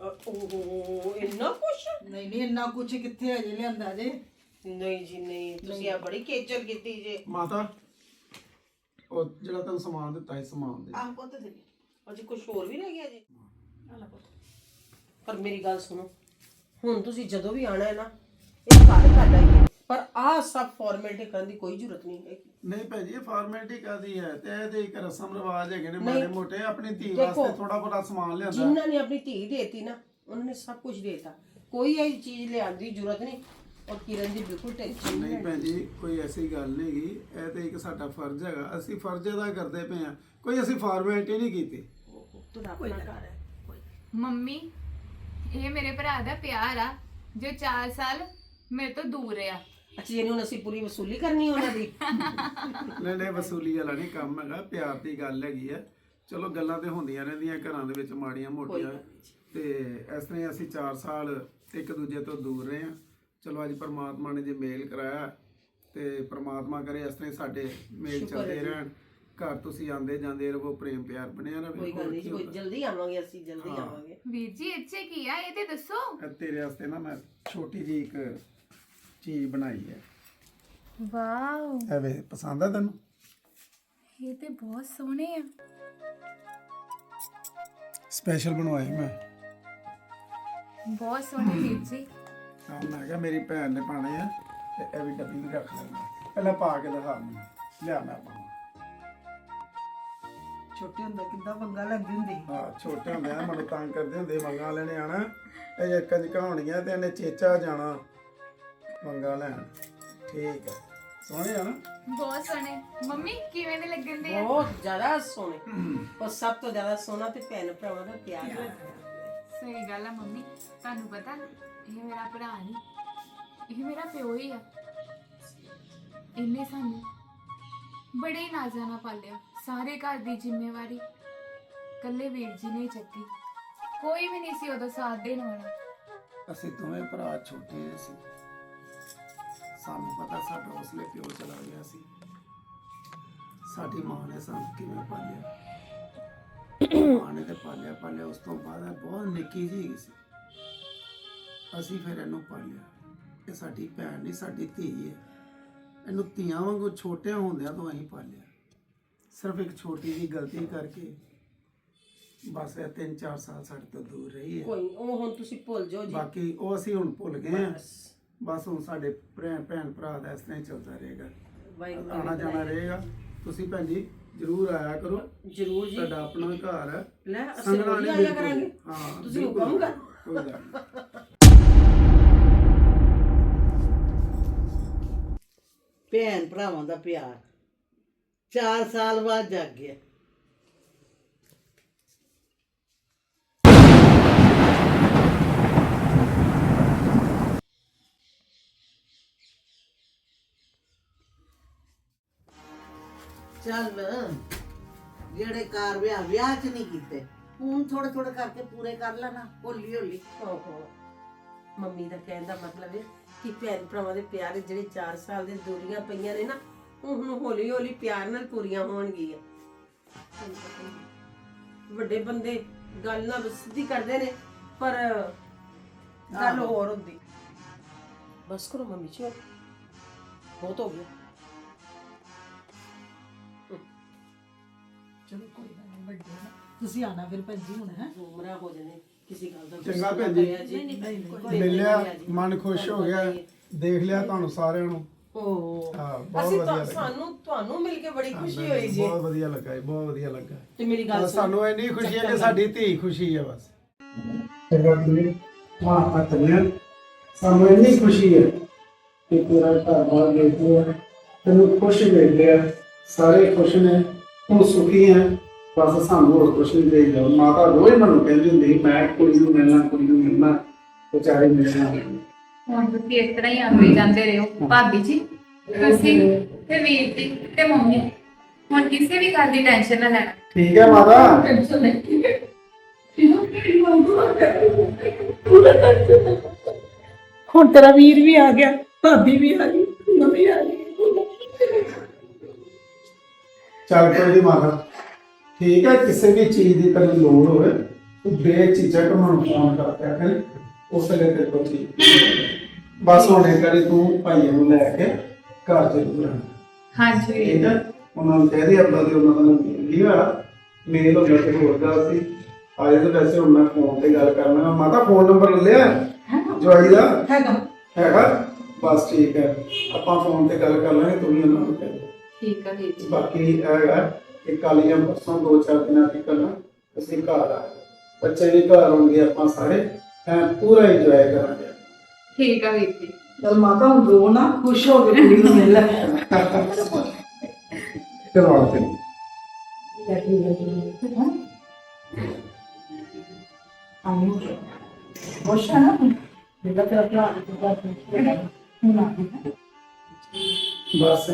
ਓਹੋ ਇੰਨਾ ਕੁਛ? ਨਹੀਂ ਨਹੀਂ ਇੰਨਾ ਕੁਝ ਕਿੱਥੇ ਅਜੇ ਲਿਆਂਦਾ ਜੇ? ਨਹੀਂ ਜੀ ਨਹੀਂ ਤੁਸੀਂ ਆ ਬੜੀ ਕੇਚਰ ਕੀਤੀ ਜੇ। ਮਾਤਾ ਉਹ ਜਿਹੜਾ ਤੈਨੂੰ ਸਮਾਨ ਦਿੱਤਾ ਸੀ ਸਮਾਨ ਦੇ। ਆਹ ਪੁੱਤ ਦੇ। ਅਜੇ ਕੁਝ ਹੋਰ ਵੀ ਰਹਿ ਗਿਆ ਜੀ। ਪਰ ਮੇਰੀ ਗੱਲ ਸੁਣੋ ਹੁਣ ਤੁਸੀਂ ਜਦੋਂ ਵੀ ਆਣਾ ਹੈ ਨਾ ਇਹ ਘਰ ਤੁਹਾਡਾ ਹੀ ਹੈ। ਪਰ ਆਹ ਸਭ ਫਾਰਮੈਲਿਟੀ ਕਰਨ ਦੀ ਕੋਈ ਜ਼ਰੂਰਤ ਨਹੀਂ ਹੈ ਨਹੀਂ ਭੈਣ ਜੀ ਇਹ ਫਾਰਮੈਲਿਟੀ ਕਾਦੀ ਹੈ? ਤੇ ਇਹ ਤੇ ਇੱਕ ਰਸਮ ਰਿਵਾਜ ਹੈਗੇ ਨੇ। ਮਾੜੇ ਮੋਟੇ। ਆਪਣੀ ਧੀ ਦੇਖੋ, ਵਾਸਤੇ ਥੋੜਾ ਬਹੁਤਾ ਸਮਾਨ ਲਿਆਂਦਾ। ਜਿਨ੍ਹਾਂ ਨੇ ਆਪਣੀ ਧੀ ਦੇਤੀ ਨਾ ਉਹਨਾਂ ਨੇ ਸਭ ਕੁਝ ਦੇਤਾ। ਕੋਈ ਇਹ ਚੀਜ਼ ਲਿਆਉਣ ਦੀ ਜ਼ਰੂਰਤ ਨਹੀਂ ਔਰ ਕਿਰਨ ਦੀ ਬਿਲਕੁਲ ਟੈਨਸ਼ਨ ਨਹੀਂ ਨਹੀਂ ਭੈਣ ਜੀ ਕੋਈ ਐਸੀ ਗੱਲ ਨਹੀਂ ਗੀ। ਇਹ ਤੇ ਇੱਕ ਸਾਡਾ ਫਰਜ਼ ਹੈਗਾ। ਅਸੀਂ ਫਰਜ਼ ਅਦਾ ਕਰਦੇ ਪਏ ਆ ਕੋਈ ਅਸੀਂ ਫਾਰਮੈਲਿਟੀ ਨਹੀਂ ਕੀਤੀ। ਤੁਹਾਡਾ ਆਪਣਾ ਘਰ ਹੈ। ਮੰਮੀ ਇਹ ਮੇਰੇ ਭਰਾ ਦਾ ਪਿਆਰ ਆ ਜੋ 4 ਸਾਲ ਮੇਰੇ ਤੋਂ ਦੂਰ ਆ ਅੱਛਾ ਜਿਹਨੂੰ ਹੁਣ ਅਸੀਂ ਪੂਰੀ ਵਸੂਲੀ ਕਰਨੀ ਉਹਨਾਂ ਦੀ। ਨਹੀਂ ਨਹੀਂ ਵਸੂਲੀ ਵਾਲਾ ਨਹੀਂ ਕੰਮ ਹੈਗਾ ਪਿਆਰ ਦੀ ਗੱਲ ਹੈਗੀ ਆ। ਚਲੋ ਗੱਲਾਂ ਤੇ ਹੁੰਦੀਆਂ ਰਹਿੰਦੀਆਂ ਘਰਾਂ ਦੇ ਵਿੱਚ ਮਾੜੀਆਂ ਮੋਟੀਆਂ। ਤੇ ਇਸ ਤਰ੍ਹਾਂ ਹੀ ਅਸੀਂ 4 ਸਾਲ ਇੱਕ ਦੂਜੇ ਤੋਂ ਦੂਰ ਰਹੇ ਆ ਚਲੋ ਅੱਜ ਪ੍ਰਮਾਤਮਾ ਨੇ ਜੇ ਮੇਲ ਕਰਾਇਆ ਤੇ ਪ੍ਰਮਾਤਮਾ ਕਰੇ ਇਸ ਤਰ੍ਹਾਂ ਹੀ ਸਾਡੇ ਮੇਲ ਚੱਲਦੇ ਰਹਿਣ। ਘਰ ਤੁਸੀਂ ਆਂਦੇ ਜਾਂਦੇ ਰਹੋ ਪ੍ਰੇਮ ਪਿਆਰ ਬਣਿਆ ਰਹੇ ਕੋਈ ਗੱਲ ਨਹੀਂ ਕੋਈ ਜਲਦੀ ਆਵਾਂਗੇ ਅਸੀਂ ਜਲਦੀ ਹਾਂ। ਆਵਾਂਗੇ। ਵੀਰ ਜੀ ਇੱਥੇ ਕੀ ਆ? ਇਹ ਤੇ ਦੱਸੋ। ਤੇਰੇ ਵਾਸਤੇ ਨਾ ਮੈਂ ਛੋਟੀ ਜੀ ਇੱਕ ਚੀਜ਼ ਬਣਾਈ ਹੈ। ਵਾਓ। ਇਹ ਵੇ ਪਸੰਦ ਆ ਤੈਨੂੰ? ਇਹ ਤੇ ਬਹੁਤ ਸੋਹਣੇ ਆ। ਸਪੈਸ਼ਲ ਬਣਵਾਏ ਮੈਂ। ਬਹੁਤ ਸੋਹਣੇ ਵੀਰ ਜੀ। ਹਾਂ ਮੈਂ ਕਿਹਾ ਮੇਰੀ ਭੈਣ ਨੇ ਪਾਣੇ ਆ ਤੇ ਇਹ ਵੀ ਡੱਬੀ ਵੀ ਰੱਖ ਲੈਣਾ। ਪਹਿਲਾਂ ਪਾ ਕੇ ਦਿਖਾ ਮੈਨੂੰ। ਲਿਆ ਮੈਂ ਪਾਵਾਂ ਛੋਟੇ ਹੁੰਦਾ ਕਿੱਦਾਂ ਵੰਗਾ ਲੈਂਦੀ ਹੁੰਦੀ ਸੀ। ਹਾਂ ਛੋਟੇ ਹੁੰਦੇ ਆ ਮੈਨੂੰ ਤੰਗ ਕਰਦੇ ਹੁੰਦੇ ਮੰਗਾ ਲੈਣੇ ਆਣਾ ਇਹ ਇੱਕ ਅੱਜ ਕਹਾਉਣੀਆਂ ਤੇ ਇਹਨੇ ਚੇਚਾ ਜਾਣਾ। ਮੰਗਾ ਲੈਣ। ਠੀਕ ਹੈ ਸੋਹਣੇ ਆ ਨਾ? ਬਹੁਤ ਸੋਹਣੇ। ਮੰਮੀ ਕਿਵੇਂ ਦੇ ਲੱਗਣ ਦੇ ਆ? ਬਹੁਤ ਜ਼ਿਆਦਾ ਸੋਹਣੇ। ਔਰ ਸਭ ਤੋਂ ਜ਼ਿਆਦਾ ਸੋਹਣਾ ਤੇ ਭੈਣ ਭਰਾਵਾਂ ਦਾ ਪਿਆਰ ਲੱਗਦਾ ਸਹੀ ਗੱਲ ਆ ਮੰਮੀ। ਤੁਹਾਨੂੰ ਪਤਾ ਇਹ ਮੇਰਾ ਭਰਾ ਨਹੀਂ ਇਹ ਮੇਰਾ ਪਿਓ ਹੀ ਆ। ਇਹਨੇ ਸਾਨੂੰ ਬੜੇ ਨਾਜ਼ਾਂ ਨਾਲ ਪਾਲਿਆ ਸਾਰੇ ਘਰ ਦੀ ਜ਼ਿੰਮੇਵਾਰੀ ਕੱਲੇ ਵੀਰ ਜੀ ਨੇ ਚੱਕੀ। ਕੋਈ ਵੀ ਨਹੀਂ ਸੀ ਉਹਦਾ ਸਾਥ ਦੇਣ ਵਾਲਾ। ਅਸੀਂ ਦੋਵੇਂ ਭਰਾ ਛੋਟੇ ਸੀ। ਸਾਨੂੰ ਪਤਾ ਸਾਡਾ ਉਸਲੇ ਪਿਓ ਚਲਾ ਗਿਆ ਸੀ। ਸਾਡੀ ਮਾਂ ਨੇ ਸਾਨੂੰ ਕਿਵੇਂ ਪਾਲਿਆ? ਮਾਂ ਨੇ ਤੇ ਪਾਲਿਆ ਪਾਲਿਆ ਉਸ ਤੋਂ ਬਾਅਦ ਇਹ ਬਹੁਤ ਨਿੱਕੀ ਜਿਹੀ ਸੀ। ਅਸੀਂ ਫਿਰ ਇਹਨੂੰ ਪਾਲਿਆ। ਇਹ ਸਾਡੀ ਭੈਣ ਨਹੀਂ ਸਾਡੀ ਧੀ ਹੈ। ਇਹਨੂੰ ਧੀਆਂ ਵਾਂਗੂ ਛੋਟਿਆਂ ਹੁੰਦਿਆਂ ਤੋਂ ਅਸੀਂ ਪਾਲਿਆ। ਸਿਰਫ ਇੱਕ ਛੋਟੀ ਜਿਹੀ ਗਲਤੀ ਕਰਕੇ ਬਸ ਇਹ 3-4 ਸਾਲ ਸਾਡੇ ਤੋਂ ਦੂਰ ਰਹੀ ਹੈ। ਕੋਈ ਉਹ ਹੁਣ ਤੁਸੀਂ ਭੁੱਲ ਜਾਓ ਜੀ। ਬਾਕੀ ਉਹ ਅਸੀਂ ਹੁਣ ਭੁੱਲ ਗਏ ਹਾਂ। ਬਸ ਹੁਣ ਸਾਡੇ ਭੈਣ ਭੈਣ ਭਰਾ ਦਾ ਇਸ ਤਰ੍ਹਾਂ ਹੀ ਚੱਲਦਾ ਰਹੇਗਾ। ਵਾਹਿਗੁਰੂ ਆਣਾ ਜਾਣਾ ਰਹੇਗਾ। ਤੁਸੀਂ ਭੈਣ ਜੀ ਜ਼ਰੂਰ ਆਇਆ ਕਰੋ। ਜਰੂਰ ਜੀ। ਤੁਹਾਡਾ ਆਪਣਾ ਘਰ ਹੈ। ਲੈ ਅਸੀਂ ਆਇਆ। ਕਰਾਂਗੇ। ਹਾਂ ਤੁਸੀਂ। ਹੁਕਮ ਕਰ ਕੋਈ ਗੱਲ ਨਹੀਂ। ਭੈਣ ਭਰਾਵਾਂ ਦਾ ਪਿਆਰ। 4 ਸਾਲ ਬਾਅਦ ਜਾਗ ਗਿਆ। ਚੱਲ ਜਿਹੜੇ ਕਾਰ ਵਿਆਹ ਵਿਆਹ ਚ ਨਹੀਂ ਕੀਤੇ ਹੁਣ ਥੋੜੇ ਥੋੜੇ ਕਰਕੇ ਪੂਰੇ ਕਰ ਲੈਣਾ ਹੌਲੀ ਹੌਲੀ ਓਹੋ ਮੰਮੀ ਦਾ ਕਹਿਣ ਦਾ ਮਤਲਬ ਹੈ ਕਿ ਭੈਣ ਭਰਾਵਾਂ ਦੇ ਪਿਆਰ ਜਿਹੜੇ 4 ਸਾਲ ਦੇ ਦੂਰੀਆਂ ਪਈਆਂ ਨੇ ਨਾ ਉਹ ਹੁਣ ਹੌਲੀ ਹੌਲੀ ਪਿਆਰ ਨਾਲ ਪੂਰੀਆਂ ਹੋਣਗੀਆਂ। ਵੱਡੇ ਬੰਦੇ ਗੱਲ ਨਾਲ ਸਿੱਧੀ ਕਰਦੇ ਨੇ ਪਰ ਗੱਲ। ਹੋਰ ਹੁੰਦੀ ਬਸ ਕਰੋ ਮੰਮੀ ਜੀ। ਬਹੁਤ ਹੋ ਗਿਆ ਚਲੋ ਕੋਈ ਗੱਲ ਨਹੀਂ ਵੱਡੇ ਨਾ। ਤੁਸੀਂ ਆਣਾ ਫਿਰ ਭੈਣ ਜੀ ਹੁਣ ਹੈ? ਗੁੰਮਰਾਹ ਹੋ ਜਾਣੇ ਕਿਸੇ ਗੱਲ ਦਾ ਚੰਗਾ ਗੁੱਸਾ ਭੈਣ ਨਾ ਜੀ। ਕਰਿਆ ਜੀ। ਨਹੀਂ, ਨਹੀਂ, ਕੋਈ ਮਿਲਿਆ ਨਹੀਂ ਜੀ। ਮਨ ਖੁਸ਼ ਹੋ ਗਿਆ ਦੇਖ ਲਿਆ ਤੁਹਾਨੂੰ ਸਾਰਿਆਂ ਨੂੰ। ਓਹ ਹਾਂ, ਬਹੁਤ ਅਸੀਂ ਵਧੀਆ ਤਾਂ ਲੱਗਾ। ਸਾਨੂੰ ਤੁਹਾਨੂੰ ਮਿਲ ਕੇ ਬੜੀ ਖੁਸ਼ੀ ਹੋਈ ਜੀ। ਬਹੁਤ ਵਧੀਆ ਲੱਗਾ ਜੀ, ਬਹੁਤ ਵਧੀਆ ਲੱਗਾ। ਤੇ ਮੇਰੀ ਗੱਲ ਬਸ ਸੁਣੋ। ਸਾਨੂੰ ਇੰਨੀ ਖੁਸ਼ੀ ਹੈ ਕਿ ਸਾਡੀ ਧੀ ਖੁਸ਼ੀ ਹੈ ਬਸ। ਚੰਗਾ ਤੁਸੀਂ ਮਾਂ ਪਤਨੀਆਂ ਸਾਨੂੰ ਇੰਨੀ ਖੁਸ਼ੀ ਹੈ ਕਿ ਤੇਰਾ ਘਰ ਬਾਰ ਦੇਖਦੇ ਆ ਤੈਨੂੰ ਖੁਸ਼ ਦੇਖਦੇ ਆ ਸਾਰੇ ਖੁਸ਼ ਨੇ। ਤੂੰ ਸੁਖੀ ਹੈ ਬਸ ਸਾਨੂੰ ਹੋਰ ਕੁਛ ਨਹੀਂ ਦੇ ਜਾ ਮਾਤਾ ਰੋਜ਼ ਮੈਨੂੰ ਕਹਿੰਦੀ ਹੁੰਦੀ ਸੀ, ਮੈਂ ਕੁੜੀ ਨੂੰ ਮਿਲਣਾ ਕੁੜੀ ਨੂੰ ਮਿਲਣਾ ਵਿਚਾਰੇ ਮਿਲਣਾ। ਹੁਣ ਤੁਸੀਂ ਇਸ ਤਰ੍ਹਾਂ ਹੀ ਆਉਂਦੇ ਜਾਂਦੇ ਰਹੋ। ਭਾਬੀ ਜੀ ਤੁਸੀਂ ਤੇ ਵੀਰ ਜੀ ਤੇ ਮੰਮੀ ਹੁਣ ਕਿਸੇ ਵੀ ਗੱਲ ਦੀ ਟੈਨਸ਼ਨ ਨਾ ਲੈਣਾ। ਠੀਕ ਹੈ ਮਾਤਾ। ਟੈਨਸ਼ਨ ਨਹੀਂ। ਹੈ ਹੁਣ ਤੇਰਾ ਵੀਰ ਵੀ ਆ ਗਿਆ ਭਾਬੀ ਵੀ ਆ ਗਈ। ਚੱਲ ਕੋਈ ਨਹੀਂ ਮਾਤਾ। ਠੀਕ ਹੈ ਕਿਸੇ ਵੀ ਚੀਜ਼ ਦੀ ਤੈਨੂੰ ਲੋੜ ਹੋਵੇ ਤੂੰ ਬੇਝਿਜਕ ਮੈਨੂੰ ਫੋਨ ਕਰ ਪਿਆ ਕਰ। ਉਸ ਵੇਲੇ ਤੇ ਕੋਈ ਠੀਕ ਬਸ ਹੁਣ ਇੱਕ ਵਾਰੀ ਤੂੰ ਭਾਈਆਂ ਨੂੰ ਲੈ ਕੇ ਘਰ ਜ਼ਰੂਰ ਆਣਾ ਹਾਂਜੀ ਠੀਕ ਹੈ ਉਹਨਾਂ ਨੂੰ ਕਹਿ ਦੇ ਅੱਬਾ ਦੇ ਉਹਨਾਂ ਦਾ ਕੀ ਹੋਇਆ। ਮੇਰੇ ਤੋਂ ਗੱਲ ਹੋਰ ਗੱਲ ਸੀ। ਆਏ ਤਾਂ ਵੈਸੇ ਹੁਣ ਮੈਂ ਫੋਨ ਤੇ ਗੱਲ ਕਰਨਾ ਮਾਤਾ ਫੋਨ ਨੰਬਰ ਲਿਆ। ਜਵਾਈ ਦਾ। ਹੈਗਾ ਹੈਗਾ? ਬਸ ਠੀਕ ਹੈ। ਆਪਾਂ ਫੋਨ ਤੇ ਗੱਲ ਕਰ ਲਾਂਗੇ ਤੂੰ ਵੀ ਉਹਨਾਂ ਨੂੰ ਕਹਿ ਦੇ। ਠੀਕ ਆ ਵੀਰ ਜੀ ਬਾਕੀ ਇਹ ਹੈਗਾ ਕਿ ਕੱਲ ਜਾਂ ਪਰਸੋਂ ਦੋ ਚਾਰ ਦਿਨਾਂ ਤੱਕ ਨਾ ਅਸੀਂ ਘਰ ਆ ਬੱਚੇ ਵੀ ਘਰ ਹੋਣਗੇ ਆਪਾਂ ਸਾਰੇ ਐਂ ਪੂਰਾ ਇੰਜੋਏ ਕਰਾਂਗੇ ਠੀਕ ਆ ਵੀਰ ਜੀ ਚਲ ਮਾਤਾ ਹੁਣ ਰੋ ਨਾ ਖੁਸ਼ ਹੋ ਕੇ ਕੁੜੀ ਨੂੰ ਮਿਲ ਲੈ ਚਲੋ ਆਓ ਫਿਰ ਖੁਸ਼ ਹੈ ਨਾ ਜਿਹੜਾ ਤੇਰਾ ਭਰਾ ਦੀ ਗੱਲ ਹੈ ਬਸ